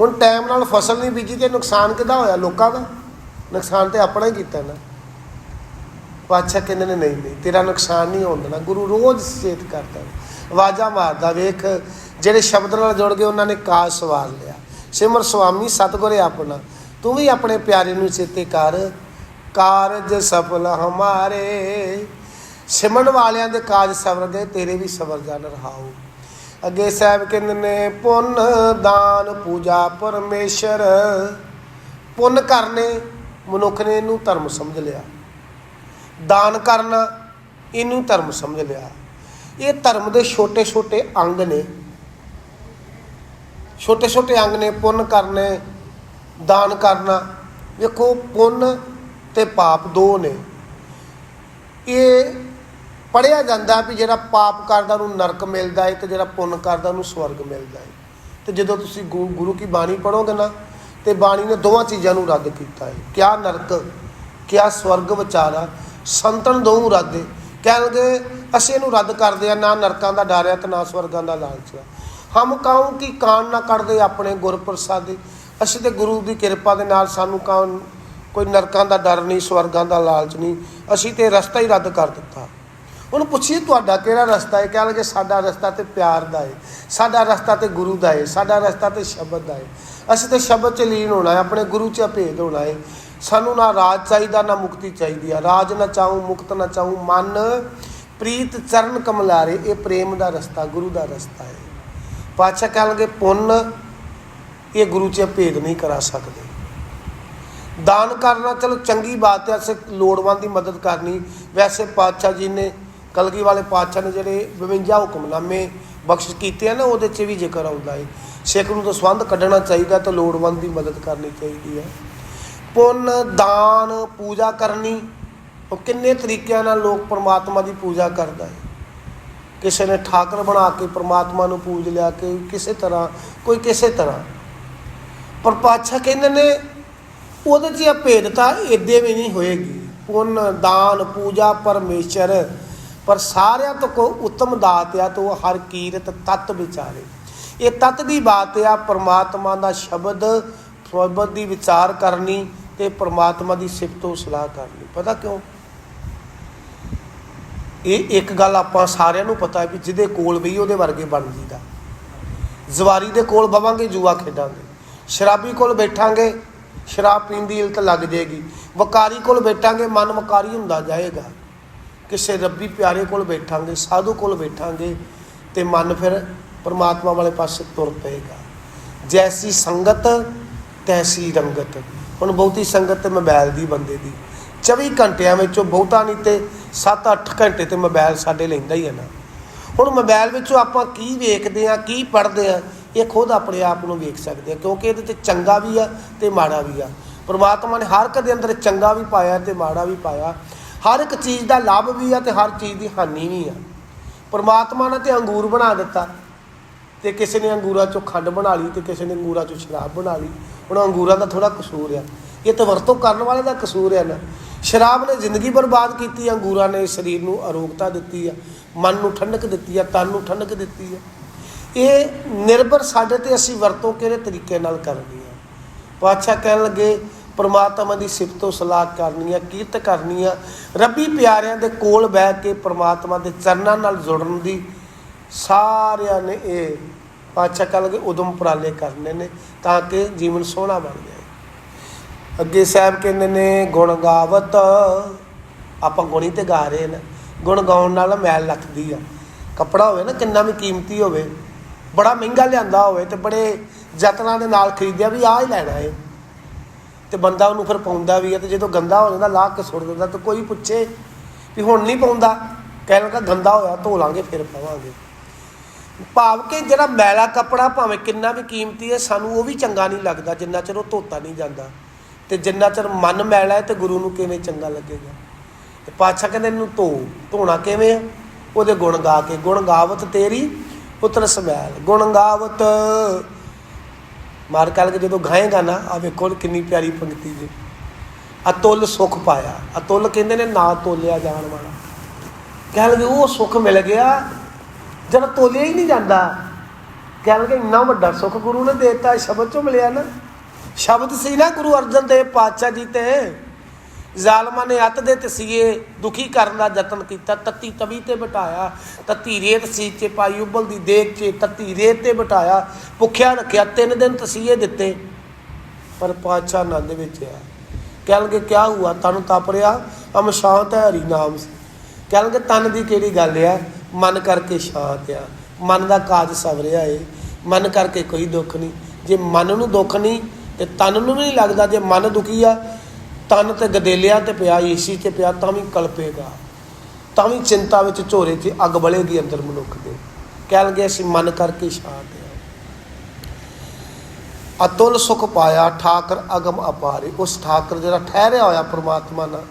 ਹੁਣ ਟਾਈਮ ਨਾਲ ਫਸਲ ਨਹੀਂ ਬੀਜੀ ਤੇ ਨੁਕਸਾਨ ਕਿਹਦਾ ਹੋਇਆ? ਲੋਕਾਂ ਦਾ? ਨੁਕਸਾਨ ਤੇ ਆਪਣਾ ਹੀ ਕੀਤਾ ਨਾ। ਪਾਤਸ਼ਾਹ ਕਹਿੰਦੇ ਨੇ, ਨਹੀਂ ਨਹੀਂ, ਤੇਰਾ ਨੁਕਸਾਨ ਨਹੀਂ ਹੋਣ ਦੇਣਾ। ਗੁਰੂ ਰੋਜ਼ ਸੇਤ ਕਰਦਾ ਆਵਾਜ਼ਾਂ ਮਾਰਦਾ, ਵੇਖ, ਜਿਹੜੇ ਸ਼ਬਦ ਨਾਲ ਜੁੜ ਗਏ, ਉਹਨਾਂ ਨੇ ਕਾਜ ਸਵਾਰ ਲਿਆ। ਸਿਮਰ ਸੁਆਮੀ, ਸਤਿਗੁਰੇ ਆਪਣਾ। ਤੂੰ ਵੀ ਆਪਣੇ ਪਿਆਰੇ ਨੂੰ ਚੇਤੇ ਕਰ। ਕਾਰਜ ਸਫਲ ਹਮਾਰੇ ਸਿਮਣ ਵਾਲਿਆਂ ਦੇ ਕਾਜ ਸਵਰ ਗਏ ਤੇਰੇ ਵੀ ਸਵਰ ਜਾਣ ਰਹਾਓ ਅੱਗੇ ਸਾਹਿਬ ਕਹਿੰਦੇ ਨੇ, ਪੁੰਨ ਦਾਨ ਪੂਜਾ ਪਰਮੇਸ਼ਰ, ਪੁੰਨ ਕਰਨੇ ਮਨੁੱਖ ਨੇ ਇਹਨੂੰ ਧਰਮ ਸਮਝ ਲਿਆ। ਦਾਨ ਕਰਨਾ ਇਹਨੂੰ ਧਰਮ ਸਮਝ ਲਿਆ। ਇਹ ਧਰਮ ਦੇ ਛੋਟੇ ਛੋਟੇ ਅੰਗ ਨੇ। ਛੋਟੇ ਛੋਟੇ ਅੰਗ ਨੇ, ਪੁੰਨ ਕਰਨੇ, ਦਾਨ ਕਰਨਾ। ਵੇਖੋ, ਪੁੰਨ ਤੇ ਪਾਪ ਦੋ ਨੇ। ਇਹ ਪੜਿਆ ਜਾਂਦਾ ਵੀ ਜਿਹੜਾ ਪਾਪ ਕਰਦਾ ਉਹਨੂੰ ਨਰਕ ਮਿਲਦਾ ਹੈ ਤੇ ਜਿਹੜਾ ਪੁੰਨ ਕਰਦਾ ਉਹਨੂੰ ਸਵਰਗ ਮਿਲਦਾ ਹੈ ਤੇ ਜਦੋਂ ਤੁਸੀਂ ਗੁ- ਗੁਰੂ ਕੀ ਬਾਣੀ ਪੜੋਗੇ ਨਾ, ਤੇ ਬਾਣੀ ਨੇ ਦੋਵਾਂ ਚੀਜ਼ਾਂ ਨੂੰ ਰੱਦ ਕੀਤਾ ਹੈ ਕਿਆ ਨਰਕ, ਕਿਆ ਸਵਰਗ ਵਿਚਾਰਾ, ਸੰਤਨ ਦੋਉ ਰੱਦੇ ਕਹਿਣਗੇ, ਅਸੀਂ ਇਹਨੂੰ ਰੱਦ ਕਰਦੇ ਆ, ਨਾ ਨਰਕਾਂ ਦਾ ਡਰ ਆ ਤੇ ਨਾ ਸਵਰਗਾਂ ਦਾ ਲਾਲਚ ਆ। ਹਮ ਕਾਉ ਕੀ ਕਾਨ ਨਾ ਕੱਢਦੇ ਆਪਣੇ ਗੁਰ ਪ੍ਰਸਾਦੇ ਅਸੀਂ ਤੇ ਗੁਰੂ ਦੀ ਕਿਰਪਾ ਦੇ ਨਾਲ ਸਾਨੂੰ ਕਾਉ ਕੋਈ ਨਰਕਾਂ ਦਾ ਡਰ ਨਹੀਂ, ਸਵਰਗਾਂ ਦਾ ਲਾਲਚ ਨਹੀਂ। ਅਸੀਂ ਤੇ ਰਸਤਾ ਹੀ ਰੱਦ ਕਰ ਦਿੱਤਾ। ਉਹਨੂੰ ਪੁੱਛੀਏ ਤੁਹਾਡਾ ਕਿਹੜਾ ਰਸਤਾ ਹੈ? ਕਹਿ ਕਹਿਣਗੇ ਸਾਡਾ ਰਸਤਾ ਤੇ ਪਿਆਰ ਦਾ ਹੈ, ਸਾਡਾ ਰਸਤਾ ਤੇ ਗੁਰੂ ਦਾ ਹੈ, ਸਾਡਾ ਰਸਤਾ ਤੇ ਸ਼ਬਦ ਦਾ ਹੈ। ਅਸੀਂ ਤੇ ਸ਼ਬਦ ਚ ਲੀਨ ਹੋਣਾ ਹੈ, ਆਪਣੇ ਗੁਰੂ ਚ ਭੇਦ ਹੋਣਾ ਹੈ। ਸਾਨੂੰ ਨਾ ਰਾਜ ਚਾਹੀਦਾ, ਨਾ ਮੁਕਤੀ ਚਾਹੀਦੀ ਆ। ਰਾਜ ਨਾ ਚਾਹੂੰ, ਮੁਕਤ ਨਾ ਚਾਹੂੰ, ਮਨ, ਪ੍ਰੀਤ, ਚਰਨ ਕਮਲਾਰੇ, ਇਹ ਪ੍ਰੇਮ ਦਾ ਰਸਤਾ, ਗੁਰੂ ਦਾ ਰਸਤਾ ਹੈ। ਪਾਤਸ਼ਾਹ ਕਹਿਣਗੇ, ਪੁੰਨ, ਇਹ ਗੁਰੂ ਚ ਭੇਦ ਨਹੀਂ ਕਰਾ ਸਕਦੇ। ਦਾਨ ਕਰਨਾ, ਚਲੋ ਚੰਗੀ ਬਾਤ ਹੈ ਸੇ ਲੋੜਵੰਦ ਦੀ ਮਦਦ ਕਰਨੀ। ਵੈਸੇ ਪਾਤਸ਼ਾਹ ਜੀ ਨੇ ਕਲਗੀ ਵਾਲੇ ਪਾਤਸ਼ਾਹ ਨੇ ਜਿਹੜੇ 52 ਹੁਕਮਨਾਮੇ ਬਖਸ਼ਿਸ਼ ਕੀਤੇ ਆ ਨਾ, ਉਹਦੇ 'ਚ ਵੀ ਜ਼ਿਕਰ ਆਉਂਦਾ ਹੈ ਸਿੱਖ ਨੂੰ ਤਾਂ ਸੰਬੰਧ ਕੱਢਣਾ ਚਾਹੀਦਾ, ਤਾਂ ਲੋੜਵੰਦ ਦੀ ਮਦਦ ਕਰਨੀ ਚਾਹੀਦੀ ਹੈ ਪੁੰਨ, ਦਾਨ, ਪੂਜਾ ਕਰਨੀ, ਉਹ ਕਿੰਨੇ ਤਰੀਕਿਆਂ ਨਾਲ ਲੋਕ ਪਰਮਾਤਮਾ ਦੀ ਪੂਜਾ ਕਰਦਾ ਹੈ ਕਿਸੇ ਨੇ ਠਾਕਰ ਬਣਾ ਕੇ ਪਰਮਾਤਮਾ ਨੂੰ ਪੂਜ ਲਿਆ ਕਿ, ਕਿਸੇ ਤਰ੍ਹਾਂ, ਕੋਈ ਕਿਸੇ ਤਰ੍ਹਾਂ। ਪਰ ਪਾਤਸ਼ਾਹ ਕਹਿੰਦੇ ਨੇ, ਉਹਦੇ 'ਚ ਇਹ ਭੇਦਤਾ ਏਦੇ ਵੀ ਨਹੀਂ ਹੋਏਗੀ। ਪੁੰਨ, ਦਾਨ, ਪੂਜਾ ਪਰਮੇਸ਼ਰ ਪਰ ਸਾਰਿਆਂ ਤੋਂ ਕੋ ਉੱਤਮ ਦਾਤ ਆ ਤੋ ਹਰ ਕੀਰਤ ਤਤ ਵਿਚਾਰੇ। ਇਹ ਤਤ ਦੀ ਬਾਤ ਆ, ਪ੍ਰਮਾਤਮਾ ਦਾ ਸ਼ਬਦ ਸ਼ਬਦ ਦੀ ਵਿਚਾਰ ਕਰਨੀ ਤੇ ਪ੍ਰਮਾਤਮਾ ਦੀ ਸਿਫਤੋ ਸਲਾਹ ਕਰਨੀ। ਪਤਾ ਕਿਉਂ? ਇਹ ਇੱਕ ਗੱਲ ਆਪਾਂ ਸਾਰਿਆਂ ਨੂੰ ਪਤਾ ਹੈ ਵੀ ਜਿਹਦੇ ਕੋਲ ਵੀ ਉਹਦੇ ਵਰਗੇ ਬਣ ਜੀਦਾ। ਜ਼ਵਾਰੀ ਦੇ ਕੋਲ ਬਵਾਂਗੇ, ਜੂਆ ਖੇਡਾਂਗੇ। ਸ਼ਰਾਬੀ ਕੋਲ ਬੈਠਾਂਗੇ, ਸ਼ਰਾਬ ਪੀਣ ਦੀ ਇਲਤ ਲੱਗ ਜਾਏਗੀ ਵਕਾਰੀ ਕੋਲ ਬੈਠਾਂਗੇ, ਮਨ ਵਕਾਰੀ ਹੁੰਦਾ ਜਾਏਗਾ। ਕਿਸੇ ਰੱਬੀ ਪਿਆਰੇ ਕੋਲ ਬੈਠਾਂਗੇ, ਸਾਧੂ ਕੋਲ ਬੈਠਾਂਗੇ ਤੇ ਮਨ ਫਿਰ ਪਰਮਾਤਮਾ ਵਾਲੇ ਪਾਸੇ ਤੁਰ ਪਏਗਾ। ਜੈਸੀ ਸੰਗਤ, ਤੈਸੀ ਰੰਗਤ। ਹੁਣ ਬਹੁਤੀ ਸੰਗਤ ਤੇ ਮੋਬਾਈਲ ਦੀ ਬੰਦੇ ਦੀ। 24 ਘੰਟਿਆਂ ਵਿੱਚੋਂ ਬਹੁਤਾ ਨਹੀਂ ਤੇ 7-8 ਘੰਟੇ ਤੇ ਮੋਬਾਈਲ ਸਾਡੇ ਲੈਂਦਾ ਹੀ ਹੈ ਨਾ। ਹੁਣ ਮੋਬਾਈਲ ਵਿੱਚੋਂ ਆਪਾਂ ਕੀ ਵੇਖਦੇ ਆ ਕੀ ਪੜ੍ਹਦੇ ਆ ਇਹ ਖੁਦ ਆਪਣੇ ਆਪ ਨੂੰ ਵੇਖ ਸਕਦੇ ਆ ਕਿਉਂਕਿ ਇਹਦੇ ਤੇ ਚੰਗਾ ਵੀ ਆ ਤੇ ਮਾੜਾ ਵੀ ਆ। ਪਰਮਾਤਮਾ ਨੇ ਹਰ ਇੱਕ ਦੇ ਅੰਦਰ ਚੰਗਾ ਵੀ ਪਾਇਆ ਤੇ ਮਾੜਾ ਵੀ ਪਾਇਆ। ਹਰ ਇੱਕ ਚੀਜ਼ ਦਾ ਲਾਭ ਵੀ ਆ ਤੇ ਹਰ ਚੀਜ਼ ਦੀ ਹਾਨੀ ਵੀ ਆ। ਪਰਮਾਤਮਾ ਨੇ ਤੇ ਅੰਗੂਰ ਬਣਾ ਦਿੱਤਾ। ਤੇ ਕਿਸੇ ਨੇ ਅੰਗੂਰਾਂ ਚੋਂ ਖੰਡ ਬਣਾ ਲਈ ਤੇ ਕਿਸੇ ਨੇ ਅੰਗੂਰਾਂ ਚੋਂ ਸ਼ਰਾਬ ਬਣਾ ਲਈ। ਹੁਣ ਅੰਗੂਰਾਂ ਦਾ ਥੋੜਾ ਕਸੂਰ ਆ। ਇਹ ਤਾਂ ਵਰਤੋਂ ਕਰਨ ਵਾਲੇ ਦਾ ਕਸੂਰ ਆ ਨਾ। ਸ਼ਰਾਬ ਨੇ ਜ਼ਿੰਦਗੀ ਬਰਬਾਦ ਕੀਤੀ, ਅੰਗੂਰਾਂ ਨੇ ਸਰੀਰ ਨੂੰ ਅਰੋਗਤਾ ਦਿੱਤੀ ਆ, ਮਨ ਨੂੰ ਠੰਡਕ ਦਿੱਤੀ ਆ, ਤਨ ਨੂੰ ਠੰਡਕ ਦਿੱਤੀ ਆ। ਇਹ ਨਿਰਭਰ ਸਾਡੇ ਤੇ ਅਸੀਂ ਵਰਤੋਂ ਕਿਹੜੇ ਤਰੀਕੇ ਨਾਲ ਕਰਨੀ ਆ। ਪਾਤਸ਼ਾਹ ਕਹਿਣ ਲੱਗੇ ਪਰਮਾਤਮਾ ਦੀ ਸਿਫਤੋ ਸਲਾਹ ਕਰਨੀ ਆ, ਕੀਰਤ ਕਰਨੀ ਆ। ਰੱਬੀ ਪਿਆਰਿਆਂ ਦੇ ਕੋਲ ਬਹਿ ਕੇ ਪਰਮਾਤਮਾ ਦੇ ਚਰਨਾਂ ਨਾਲ ਜੁੜਨ ਦੀ ਸਾਰਿਆਂ ਨੇ ਇਹ ਪਾਤਸ਼ਾਹ ਕਹਿ ਲਗੇ ਉਦਮ ਉਪਰਾਲੇ ਕਰਨੇ ਨੇ ਤਾਂ ਕਿ ਜੀਵਨ ਸੋਹਣਾ ਬਣ ਜਾਏ। ਅੱਗੇ ਸਾਹਿਬ ਕਹਿੰਦੇ ਨੇ, ਗੁਣ ਗਾਵਤ, ਆਪਾਂ ਗੁਣੀ ਤੇ ਗਾ ਰਹੇ ਨੇ। ਗੁਣ ਗਾਉਣ ਨਾਲ ਮੈਲ ਲੱਗਦੀ ਆ। ਕੱਪੜਾ ਹੋਵੇ ਨਾ, ਕਿੰਨਾ ਵੀ ਕੀਮਤੀ ਹੋਵੇ, ਬੜਾ ਮਹਿੰਗਾ ਲਿਆਂਦਾ ਹੋਵੇ ਤੇ ਬੜੇ ਯਤਨਾਂ ਦੇ ਨਾਲ ਖਰੀਦਿਆ ਵੀ ਆਹ ਹੀ ਲੈਣਾ ਏ। ਤੇ ਬੰਦਾ ਉਹਨੂੰ ਫਿਰ ਪਾਉਂਦਾ ਵੀ ਹੈ ਤੇ ਜਦੋਂ ਗੰਦਾ ਹੋ ਜਾਂਦਾ, ਲਾਹ ਕੇ ਸੁੱਟ ਦਿੰਦਾ ਤੇ ਕੋਈ ਪੁੱਛੇ ਵੀ ਹੁਣ ਨਹੀਂ ਪਾਉਂਦਾ। ਕਹਿ ਲਗਾ ਗੰਦਾ ਹੋਇਆ, ਧੋ ਲਾਂਗੇ ਫਿਰ ਪਾਵਾਂਗੇ। ਭਾਵ ਕਿ ਜਿਹੜਾ ਮੈਲਾ ਕੱਪੜਾ ਭਾਵੇਂ ਕਿੰਨਾ ਵੀ ਕੀਮਤੀ ਹੈ, ਸਾਨੂੰ ਉਹ ਵੀ ਚੰਗਾ ਨਹੀਂ ਲੱਗਦਾ, ਜਿੰਨਾ ਚਿਰ ਉਹ ਧੋਤਾ ਨਹੀਂ ਜਾਂਦਾ। ਤੇ ਜਿੰਨਾ ਚਿਰ ਮਨ ਮੈਲਾ ਹੈ ਤੇ ਗੁਰੂ ਨੂੰ ਕਿਵੇਂ ਚੰਗਾ ਲੱਗੇਗਾ? ਤੇ ਪਾਤਸ਼ਾਹ ਕਹਿੰਦੇ ਇਹਨੂੰ ਧੋ। ਧੋਣਾ ਕਿਵੇਂ ਆ? ਉਹਦੇ ਗੁਣ ਗਾ ਕੇ, ਗੁਣ ਗਾਵਤ ਤੇਰੀ ਪੁੱਤਰ ਸਮੈਲ, ਗੁਣ ਗਾਵਤ ਮਾਰ ਕੱਲ ਕੇ ਜਦੋਂ ਗਾਏਗਾ ਨਾ ਆ ਵੇਖੋ ਕਿੰਨੀ ਪਿਆਰੀ ਪੰਕਤੀ ਜੀ। ਅਤੁੱਲ ਸੁਖ ਪਾਇਆ। ਅਤੁੱਲ ਕਹਿੰਦੇ ਨੇ ਨਾ ਤੋਲਿਆ ਜਾਣ ਵਾਲਾ। ਕਹਿ ਲਗੇ, ਉਹ ਸੁਖ ਮਿਲ ਗਿਆ ਜਿਹੜਾ ਤੋਲਿਆ ਹੀ ਨਹੀਂ ਜਾਂਦਾ। ਕਹਿ ਲਗੇ, ਇੰਨਾ ਵੱਡਾ ਸੁਖ ਗੁਰੂ ਨੇ ਦੇਤਾ ਸ਼ਬਦ ਚੋਂ ਮਿਲਿਆ ਨਾ। ਸ਼ਬਦ ਸੀ ਨਾ ਗੁਰੂ ਅਰਜਨ ਦੇਵ ਪਾਤਸ਼ਾਹ ਜੀ ਤੇ। ਜ਼ਾਲਮਾਂ ਨੇ ਅੱਤ ਦੇ ਤਸੀਏ ਦੁਖੀ ਕਰਨ ਦਾ ਯਤਨ ਕੀਤਾ। ਤੱਤੀ ਤਵੀ ਤੇ ਬਿਠਾਇਆ। ਤੱਤੀ ਰੇਤ ਸੀ ਚ ਪਾਈ ਉਬਲਦੀ ਦੇਖ ਚ ਤੱਤੀ ਰੇਤ ਤੇ ਬਿਠਾਇਆ। ਭੁੱਖਿਆ ਰੱਖਿਆ, ਤਿੰਨ ਦਿਨ ਤਸੀਏ ਦਿੱਤੇ। ਪਰ ਪਾਤਸ਼ਾਹ ਆਨੰਦ ਵਿੱਚ ਆ ਕਹਿਣਗੇ, ਕਿਆ ਹੁਆ? ਤਨ ਤਪ ਰਿਆ? ਅਮ ਸ਼ਾਂਤ ਹੈ, ਹਰੀ ਨਾਮ ਕਹਿਣਗੇ, ਤਨ ਦੀ ਕਿਹੜੀ ਗੱਲ ਆ? ਮਨ ਕਰਕੇ ਸ਼ਾਂਤ ਆ। ਮਨ ਦਾ ਕਾਜ ਸਵਰਿਆ ਏ। ਮਨ ਕਰਕੇ ਕੋਈ ਦੁੱਖ ਨਹੀਂ। ਜੇ ਮਨ ਨੂੰ ਦੁੱਖ ਨਹੀਂ, ਤੇ ਤਨ ਨੂੰ ਵੀ ਨਹੀਂ ਲੱਗਦਾ। ਜੇ ਮਨ ਦੁਖੀ ਆ ਤਨ ਤੇ ਗਦੇਲਿਆਂ ਤੇ ਪਿਆ, ਏਸੀ ਤੇ ਪਿਆ, ਤਾਂ ਵੀ ਕਲਪੇਗਾ ਤਾਂ ਵੀ ਚਿੰਤਾ ਵਿੱਚ ਝੋਰੇ 'ਚ ਅੱਗ ਬਲੇਗੀ ਅੰਦਰ ਮਨੁੱਖ ਦੇ। ਕਹਿਣਗੇ ਅਸੀਂ ਮਨ ਕਰਕੇ ਸ਼ਾਂਤ ਆ ਅਤੁਲ ਸੁਖ ਪਾਇਆ, ਠਾਕਰ ਅਗਮ ਅਪਾਰੇ। ਉਸ ਠਾਕਰ ਜਿਹੜਾ ਠਹਿਰਿਆ ਹੋਇਆ ਪ੍ਰਮਾਤਮਾ ਨਾਲ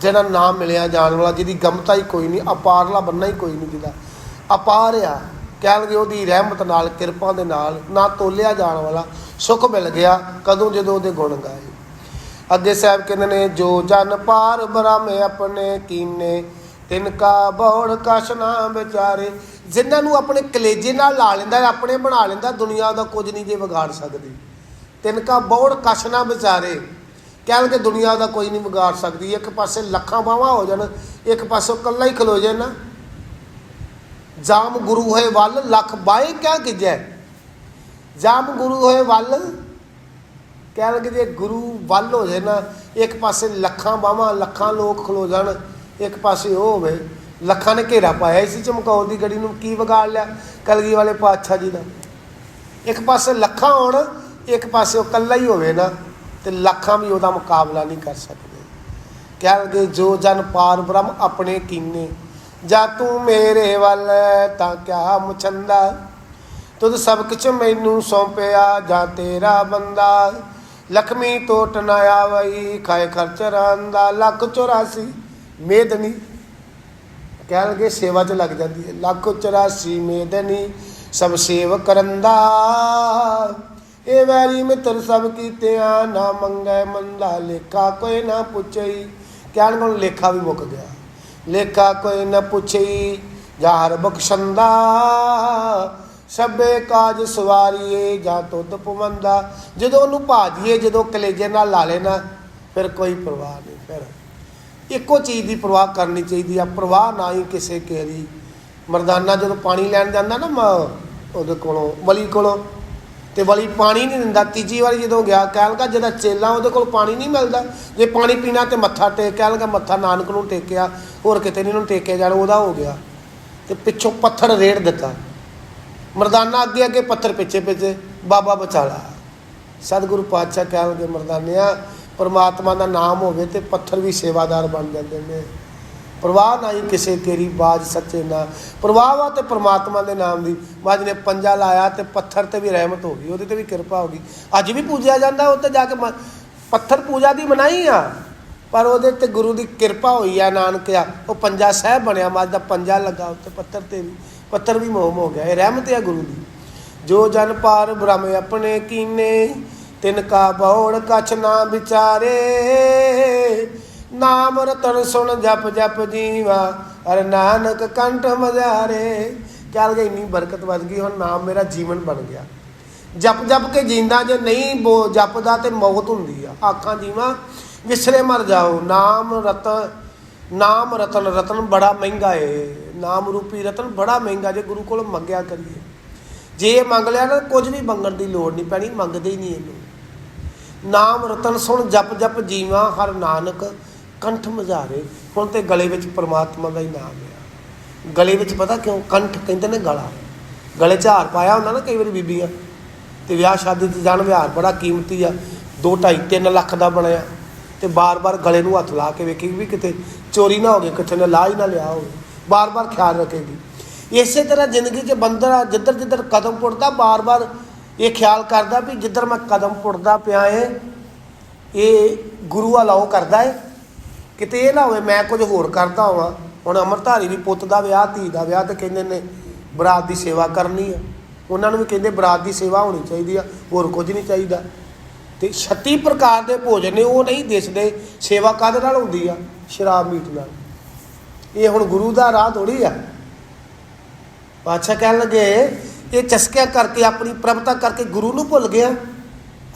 ਜਿਹਦਾ ਨਾਮ ਮਿਲਿਆ ਜਾਣ ਵਾਲਾ, ਜਿਹਦੀ ਗਮਤਾ ਹੀ ਕੋਈ ਨਹੀਂ, ਅਪਾਰਲਾ ਬੰਨਾ ਹੀ ਕੋਈ ਨਹੀਂ ਜਿਹਦਾ। ਅਪਾਰ ਆ ਕਹਿਣਗੇ ਉਹਦੀ ਰਹਿਮਤ ਨਾਲ, ਕਿਰਪਾ ਦੇ ਨਾਲ, ਨਾ ਤੋਲਿਆ ਜਾਣ ਵਾਲਾ, ਸੁਖ ਮਿਲ ਗਿਆ, ਕਦੋਂ ਜਦੋਂ ਉਹਦੇ ਗੁਣ ਗਾਏ। ਅੱਗੇ ਸਾਹਿਬ ਕਹਿੰਦੇ ਨੇ, ਜੋ ਜਨ ਪਾਰ ਬ੍ਰਹਮ ਆਪਣੇ ਕੀਨੇ, ਤਿਨ ਕਾ ਬੌੜ ਕਸ਼ਨਾ ਵਿਚਾਰੇ। ਜਿਨ੍ਹਾਂ ਨੂੰ ਆਪਣੇ ਕਲੇਜੇ ਨਾਲ ਲਾ ਲੈਂਦਾ ਆਪਣੇ ਬਣਾ ਲੈਂਦਾ ਦੁਨੀਆ ਦਾ ਕੁਝ ਨਹੀਂ ਜੇ ਵਿਗਾੜ ਸਕਦੀ। ਤਿਨ ਕਾ ਬੌੜ ਕਛ ਨਾ ਵਿਚਾਰੇ। ਕਹਿਣਗੇ ਦੁਨੀਆ ਦਾ ਕੋਈ ਨਹੀਂ ਵਿਗਾੜ ਸਕਦੀ, ਇੱਕ ਪਾਸੇ ਲੱਖਾਂ ਬਾਹਾਂ ਹੋ ਜਾਣ, ਇੱਕ ਪਾਸੇ ਇਕੱਲਾ ਹੀ ਖਲੋ ਜਾਏ ਨਾ। ਜਾਮ ਗੁਰੂ ਹੋਏ ਵੱਲ, ਲੱਖ ਬਾਏ ਕਿਆ ਕਿਜੈ ਜਾਮ ਗੁਰੂ ਹੋਏ ਵੱਲ ਕਹਿਣ ਲੱਗੇ ਜੇ ਗੁਰੂ ਵੱਲ ਹੋ ਜਾਏ ਨਾ, ਇੱਕ ਪਾਸੇ ਲੱਖਾਂ ਬਾਹਾਂ, ਲੱਖਾਂ ਲੋਕ ਖਲੋ ਜਾਣ, ਇੱਕ ਪਾਸੇ ਉਹ ਹੋਵੇ, ਲੱਖਾਂ ਨੇ ਘੇਰਾ ਪਾਇਆ ਸੀ ਚਮਕੌਰ ਦੀ ਗੜੀ ਨੂੰ, ਕੀ ਵਿਗਾੜ ਲਿਆ ਕਲਗੀ ਵਾਲੇ ਪਾਤਸ਼ਾਹ ਜੀ ਦਾ? ਇੱਕ ਪਾਸੇ ਲੱਖਾਂ ਹੋਣ, ਇੱਕ ਪਾਸੇ ਉਹ ਇਕੱਲਾ ਹੀ ਹੋਵੇ ਨਾ, ਤੇ ਲੱਖਾਂ ਵੀ ਉਹਦਾ ਮੁਕਾਬਲਾ ਨਹੀਂ ਕਰ ਸਕਦੇ। ਕਹਿਣਗੇ, ਜੋ ਜਨ ਪਾਰ ਬ੍ਰਹਮ ਆਪਣੇ ਕੀਨੇ, ਜਾ ਤੂੰ ਮੇਰੇ ਵੱਲ, ਤਾਂ ਕਿਆ ਮੁਛੰਦਾ? ਤੁਧ ਸਭ ਕੁਛ ਮੈਨੂੰ ਸੌਂਪਿਆ, ਜਾਂ ਤੇਰਾ ਬੰਦਾ? ਲਖਮੀ ਟੋਟ ਨਾ ਆਵਈ, ਖਾਏ ਖਰਚ ਰਾਂਦਾ ਲੱਖ 84 ਮੇਦਨੀ। ਕਹਿਣਗੇ ਸੇਵਾ 'ਚ ਲੱਗ ਜਾਂਦੀ ਹੈ। ਲੱਖ 84 ਮੇਦਨੀ, ਸਭ ਸੇਵ ਕਰੰਦਾ ਇਹ ਵੈਰੀ ਮਿੱਤਰ ਸਭ ਕੀਤਿਆਂ ਨਾ ਮੰਗੈ, ਮੰਦਾ ਲੇਖਾ ਕੋਈ ਨਾ ਪੁੱਛਈ। ਕਹਿਣ ਨੂੰ ਲੇਖਾ ਵੀ ਮੁੱਕ ਗਿਆ। ਲੇਖਾ ਕੋਈ ਨਾ ਪੁੱਛਈ ਜਾਹਰ ਬਖਸ਼ੰਦਾ। ਸਭੇ ਕਾਜ ਸਵਾਰੀਏ ਜਾਂ ਤੁਧ ਪਵੰਦਾ ਜਦੋਂ ਉਹਨੂੰ ਭਾਜੀਏ, ਜਦੋਂ ਕਲੇਜੇ ਨਾਲ ਲਾ ਲੈਣਾ, ਫਿਰ ਕੋਈ ਪਰਵਾਹ ਨਹੀਂ, ਫਿਰ ਇੱਕੋ ਚੀਜ਼ ਦੀ ਪਰਵਾਹ ਕਰਨੀ ਚਾਹੀਦੀ ਆ। ਪਰਵਾਹ ਨਾ ਹੀ ਕਿਸੇ ਕੇਰੀ। ਮਰਦਾਨਾ ਜਦੋਂ ਪਾਣੀ ਲੈਣ ਜਾਂਦਾ ਨਾ ਮ- ਉਹਦੇ ਕੋਲੋਂ, ਵਲੀ ਕੋਲੋਂ, ਤੇ ਵਲੀ ਪਾਣੀ ਨਹੀਂ ਦਿੰਦਾ। ਤੀਜੀ ਵਾਰੀ ਜਦੋਂ ਗਿਆ ਕਹਿਣ ਲੱਗਾ ਜਿਹਦਾ ਚੇਲਾ ਉਹਦੇ ਕੋਲ ਪਾਣੀ ਨਹੀਂ ਮਿਲਦਾ। ਜੇ ਪਾਣੀ ਪੀਣਾ ਤੇ ਮੱਥਾ ਟੇਕ ਕਹਿਣ ਲੱਗਾ ਮੱਥਾ ਨਾਨਕ ਨੂੰ ਟੇਕਿਆ, ਹੋਰ ਕਿਤੇ ਨਹੀਂ ਉਹਨੂੰ ਟੇਕਿਆ ਜਾਣਾ, ਉਹਦਾ ਹੋ ਗਿਆ। ਤੇ ਪਿੱਛੋਂ ਪੱਥਰ ਰੇੜ ਦਿੱਤਾ। ਮਰਦਾਨਾ ਅੱਗੇ ਅੱਗੇ ਪੱਥਰ ਪਿੱਛੇ ਪਿੱਛੇ, ਬਾਬਾ ਬਚਾਲਾ। ਸਤਿਗੁਰੂ ਪਾਤਸ਼ਾਹ ਕਹਿਣਗੇ, ਮਰਦਾਨਿਆ, ਪਰਮਾਤਮਾ ਦਾ ਨਾਮ ਹੋਵੇ ਤੇ ਪੱਥਰ ਵੀ ਸੇਵਾਦਾਰ ਬਣ ਜਾਂਦੇ ਨੇ। ਪ੍ਰਵਾਹ ਨਹੀਂ ਕਿਸੇ ਤੇਰੀ ਬਾਜ ਸੱਚੇ ਨਾ। ਪ੍ਰਵਾਹ ਵਾ ਤੇ ਪ੍ਰਮਾਤਮਾ ਦੇ ਨਾਮ ਦੀ। ਬਾਜ ਨੇ ਪੰਜਾ ਲਾਇਆ ਤੇ ਪੱਥਰ ਤੇ ਵੀ ਰਹਿਮਤ ਹੋ ਗਈ, ਉਹਦੇ ਤੇ ਵੀ ਕਿਰਪਾ ਹੋ ਗਈ। ਅੱਜ ਵੀ ਪੂਜਿਆ ਜਾਂਦਾ ਉੱਤੇ ਜਾ ਕੇ ਮ- ਪੱਥਰ ਪੂਜਾ ਦੀ ਮਨਾਈ ਆ। ਪਰ ਉਹਦੇ ਤੇ ਗੁਰੂ ਦੀ ਕਿਰਪਾ ਹੋਈ ਆ, ਨਾਨਕਿਆ। ਉਹ ਪੰਜਾ ਸਾਹਿਬ ਬਣਿਆ ਮੱਝ ਦਾ ਪੰਜਾ ਲੱਗਾ ਉੱਤੇ ਪੱਥਰ ਤੇ ਵੀ। ਪੱਥਰ ਵੀ ਮੋਹਮ ਹੋ ਗਿਆ, ਇਹ ਰਹਿਮਤ ਆ ਗੁਰੂ ਦੀ। ਜੋ ਜਨ ਪਾਰ ਬ੍ਰਹਮ ਆਪਣੇ ਕੀਨੇ, ਤਿਨ ਕਾ ਬੌੜ ਕਛ ਨਾ ਵਿਚਾਰੇ। ਨਾਮ ਰਤਨ ਸੁਣ ਜਪ ਜਪ ਜੀਵਾ, ਅਰ ਨਾਨਕ ਕੰਠ ਮਜ਼ਾਰੇ। ਚੱਲ ਗਈ ਇੰਨੀ ਬਰਕਤ ਵੱਜ ਗਈ, ਹੁਣ ਨਾਮ ਮੇਰਾ ਜੀਵਨ ਬਣ ਗਿਆ। ਜਪ ਜਪ ਕੇ ਜਿੰਦਾ, ਜੇ ਨਹੀਂ ਬੋ ਜਪਦਾ ਤੇ ਮੌਤ ਹੁੰਦੀ ਆ। ਆਖਾਂ ਜੀਵਾ, ਵਿਸਰੇ ਮਰ ਜਾਓ। ਨਾਮ ਰਤਨ ਨਾਮ ਰਤਨ ਰਤਨ ਬੜਾ ਮਹਿੰਗਾ ਏ। ਨਾਮ ਰੂਪੀ ਰਤਨ ਬੜਾ ਮਹਿੰਗਾ, ਜੇ ਗੁਰੂ ਕੋਲ ਮੰਗਿਆ ਕਰੀਏ। ਜੇ ਇਹ ਮੰਗ ਲਿਆ ਨਾ, ਕੁਝ ਵੀ ਮੰਗਣ ਦੀ ਲੋੜ ਨਹੀਂ ਪੈਣੀ, ਮੰਗਦੇ ਹੀ ਨਹੀਂ ਇਹਨੂੰ ਨਾਮ ਰਤਨ ਸੁਣ, ਜਪ ਜਪ ਜੀਵਾ, ਹਰ ਨਾਨਕ, ਕੰਠ ਮਝਾਰੇ। ਹੁਣ ਤੇ ਗਲੇ ਵਿੱਚ ਪਰਮਾਤਮਾ ਦਾ ਹੀ ਨਾਮ ਆ। ਗਲੇ ਵਿੱਚ ਪਤਾ ਕਿਉਂ? ਕੰਠ ਕਹਿੰਦੇ ਨੇ ਗਲਾ। ਗਲੇ 'ਚ ਹਾਰ ਪਾਇਆ ਹੁੰਦਾ ਨਾ ਕਈ ਵਾਰੀ ਬੀਬੀਆਂ। ਤੇ ਵਿਆਹ ਸ਼ਾਦੀ 'ਚ ਜਾਣ, ਵਿਹਾਰ ਬੜਾ ਕੀਮਤੀ ਆ। 2 2.5 3 ਲੱਖ ਦਾ ਬਣਿਆ। ਤੇ ਬਾਰ-ਬਾਰ ਗਲੇ ਨੂੰ ਹੱਥ ਲਾ ਕੇ ਵੇਖੇਗੀ ਵੀ ਕਿਤੇ ਚੋਰੀ ਨਾ ਹੋ ਗਏ ਕਿਤੇ ਨਾ ਲਾ ਨਾ ਲਿਆ ਹੋਵੇ। ਬਾਰ-ਬਾਰ ਖਿਆਲ ਰੱਖੇਗੀ। ਇਸੇ ਤਰ੍ਹਾਂ ਜ਼ਿੰਦਗੀ 'ਚ ਬੰਦਾ ਜਿੱਧਰ ਜਿੱਧਰ ਕਦਮ ਪੁੱਟਦਾ, ਬਾਰ-ਬਾਰ ਇਹ ਖਿਆਲ ਕਰਦਾ ਵੀ ਜਿੱਧਰ ਮੈਂ ਕਦਮ ਪੁੱਟਦਾ ਪਿਆ ਏ, ਇਹ ਗੁਰੂ ਅਲਾਓ ਕਰਦਾ ਏ। ਕਿਤੇ ਇਹ ਨਾ ਹੋਵੇ, ਮੈਂ ਕੁਝ ਹੋਰ ਕਰਦਾ ਹਾਂ ਹੁਣ ਅਮਰਧਾਰੀ ਵੀ ਪੁੱਤ ਦਾ ਵਿਆਹ, ਧੀ ਦਾ ਵਿਆਹ ਤੇ ਕਹਿੰਦੇ ਨੇ ਬਰਾਤ ਦੀ ਸੇਵਾ ਕਰਨੀ ਆ। ਉਹਨਾਂ ਨੂੰ ਵੀ ਕਹਿੰਦੇ ਬਰਾਤ ਦੀ ਸੇਵਾ ਹੋਣੀ ਚਾਹੀਦੀ ਆ, ਹੋਰ ਕੁਝ ਨਹੀਂ ਚਾਹੀਦਾ। ਤੇ 36 ਪ੍ਰਕਾਰ ਦੇ ਭੋਜਨ ਨੇ, ਉਹ ਨਹੀਂ ਦਿਸਦੇ। ਸੇਵਾ ਕਾਹਦੇ ਨਾਲ ਹੁੰਦੀ ਆ? ਸ਼ਰਾਬ ਮੀਟ ਨਾਲ। ਇਹ ਹੁਣ ਗੁਰੂ ਦਾ ਰਾਹ ਥੋੜੀ ਆ। ਪਾਤਸ਼ਾਹ ਕਹਿਣ ਲੱਗੇ, ਇਹ ਚਸਕਿਆ ਕਰਕੇ, ਆਪਣੀ ਪ੍ਰਭਤਾ ਕਰਕੇ ਗੁਰੂ ਨੂੰ ਭੁੱਲ ਗਿਆ।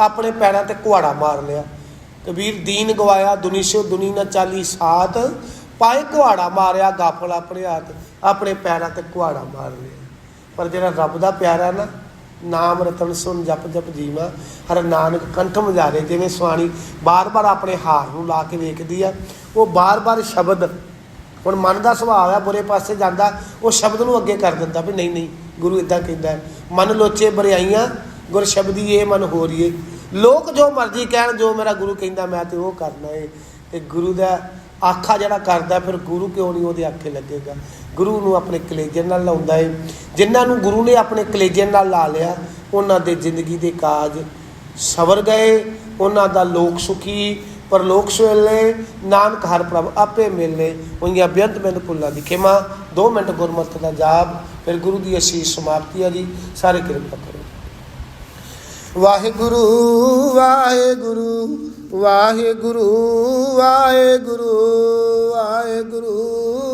ਆਪਣੇ ਪੈਰਾਂ ਤੇ ਕੁਹਾੜਾ ਮਾਰ ਲਿਆ। ਕਬੀਰ ਦੀਨ ਗਵਾਇਆ ਦੁਨੀਸ਼ੋ ਦੁਨੀ ਨਾ ਚਾਲੀ ਸਾਥ। ਪਾਏ ਕੁਹਾੜਾ ਮਾਰਿਆ, ਗਾਫਲ ਆਪਣੇ ਹੱਥ ਆਪਣੇ ਪੈਰਾਂ ਤੇ ਕੁਹਾੜਾ ਮਾਰ ਲਿਆ। ਪਰ ਜਿਹੜਾ ਰੱਬ ਦਾ ਪਿਆਰਾ ਨਾ ਨਾਮ ਰਤਨ ਸੁਨ ਜਪ ਜਪ ਜੀਵਾ ਹਰ ਨਾਨਕ ਕੰਠ ਮਜਾਰੇ ਜਿਵੇਂ ਸੁਆਣੀ ਬਾਰ-ਬਾਰ ਆਪਣੇ ਹਾਰ ਨੂੰ ਲਾ ਕੇ ਵੇਖਦੀ ਆ। ਉਹ ਬਾਰ-ਬਾਰ ਸ਼ਬਦ, ਹੁਣ ਮਨ ਦਾ ਸੁਭਾਅ ਆ, ਬੁਰੇ ਪਾਸੇ ਜਾਂਦਾ, ਉਹ ਸ਼ਬਦ ਨੂੰ ਅੱਗੇ ਕਰ ਦਿੰਦਾ ਵੀ ਨਹੀਂ ਨਹੀਂ, ਗੁਰੂ ਇਦਾਂ ਕਹਿੰਦਾ ਮਨ ਲੋਚੇ ਬਰਿਆਈਆਂ, ਗੁਰ ਸ਼ਬਦੀ ਇਹ ਮਨ ਹੋ ਹੋਰੀਏ। ਲੋਕ ਜੋ ਮਰਜ਼ੀ ਕਹਿਣ, ਜੋ ਮੇਰਾ ਗੁਰੂ ਕਹਿੰਦਾ, ਮੈਂ ਤੇ ਉਹ ਕਰਨਾ ਏ। ਤੇ ਗੁਰੂ ਦਾ ਆਖਾ ਜਿਹੜਾ ਕਰਦਾ, ਫਿਰ ਗੁਰੂ ਕਿਉਂ ਨਹੀਂ ਉਹਦੇ ਆਖੇ ਲੱਗੇਗਾ? ਗੁਰੂ ਨੂੰ ਆਪਣੇ ਕਲੇਜੇ ਨਾਲ ਲਾਉਂਦਾ ਏ। ਜਿਨ੍ਹਾਂ ਨੂੰ ਗੁਰੂ ਨੇ ਆਪਣੇ ਕਲੇਜੇ ਨਾਲ ਲਾ ਲਿਆ, ਉਹਨਾਂ ਦੇ ਜ਼ਿੰਦਗੀ ਦੇ ਕਾਜ ਸਵਰ ਗਏ, ਉਹਨਾਂ ਦਾ ਲੋਕ ਸੁਖੀ, ਪਰਲੋਕ ਸੋਲੇ ਨਾਨਕ ਹਰ ਪ੍ਰਭ ਆਪੇ ਮਿਲਨੇ। ਹੋਈਆਂ ਬੇਅੰਤ ਬਿੰਦ ਭੁੱਲਾਂ ਦੀ ਖਿਮਾ 2 ਮਿੰਟ ਗੁਰਮਤਿ ਦਾ ਜਾਪ, ਫਿਰ ਗੁਰੂ ਦੀ ਅਸੀਸ ਸਮਾਪਤੀ ਆ ਜੀ। ਸਾਰੇ ਕਿਰਪਾ ਕਰੋ। ਵਾਹਿਗੁਰੂ ਵਾਹਿਗੁਰੂ ਵਾਹਿਗੁਰੂ ਵਾਹਿਗੁਰੂ ਵਾਹਿਗੁਰੂ।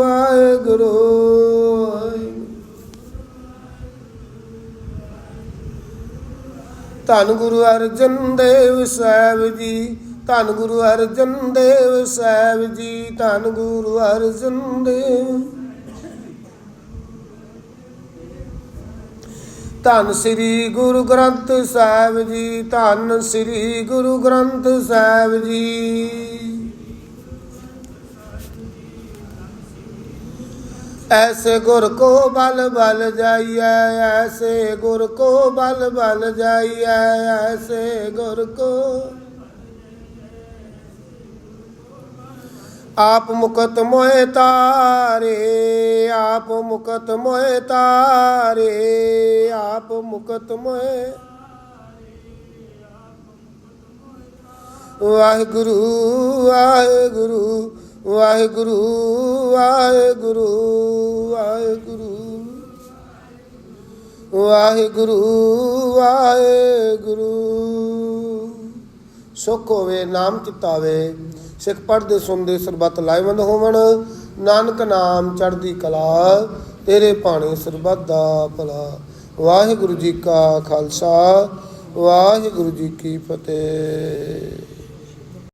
ਵਾਹਿਗੁਰੂ। ਧੰਨ ਗੁਰੂ ਅਰਜਨ ਦੇਵ ਸਾਹਿਬ ਜੀ, ਧੰਨ ਗੁਰੂ ਅਰਜਨ ਦੇਵ ਸਾਹਿਬ ਜੀ, ਧੰਨ ਗੁਰੂ ਅਰਜਨ ਦੇਵ। ਧੰਨ ਸ੍ਰੀ ਗੁਰੂ ਗ੍ਰੰਥ ਸਾਹਿਬ ਜੀ, ਧੰਨ ਸ੍ਰੀ ਗੁਰੂ ਗ੍ਰੰਥ ਸਾਹਿਬ ਜੀ। ਐਸੇ ਗੁਰ ਕੋ ਬਲ ਬਲ ਜਾਈਐ, ਐਸੇ ਗੁਰ ਕੋ ਬਲ ਬਲ ਜਾਈਐ, ਐਸੇ ਗੁਰ ਕੋ। ਆਪ ਮੁਕਤ ਮੋਹਿ ਤਾਰੇ, ਆਪ ਮੁਕਤ ਮੋਹਿ ਤਾਰੇ, ਆਪ ਮੁਕਤ ਮੋਹਿ ਵਾਹਿਗੁਰੂ ਵਾਹਿਗੁਰੂ ਵਾਹਿਗੁਰੂ ਵਾਹਿਗੁਰੂ ਵਾਹਿਗੁਰੂ। ਵਾਹਿਗੁਰੂ ਵਾਹਿਗੁਰੂ। ਸੁਖ ਹੋਵੇ, ਨਾਮ ਚਿਤਾਵੇ ਸਿੱਖ ਪੜ੍ਹਦੇ, ਸੁਣਦੇ, ਸਰਬੱਤ ਲਾਇਵੰਦ ਹੋਵਣ। ਨਾਨਕ ਨਾਮ ਚੜ੍ਹਦੀ ਕਲਾ, ਤੇਰੇ ਭਾਣੇ ਸਰਬੱਤ ਦਾ ਭਲਾ। ਵਾਹਿਗੁਰੂ ਜੀ ਕਾ ਖਾਲਸਾ, ਵਾਹਿਗੁਰੂ ਜੀ ਕੀ ਫਤਿਹ।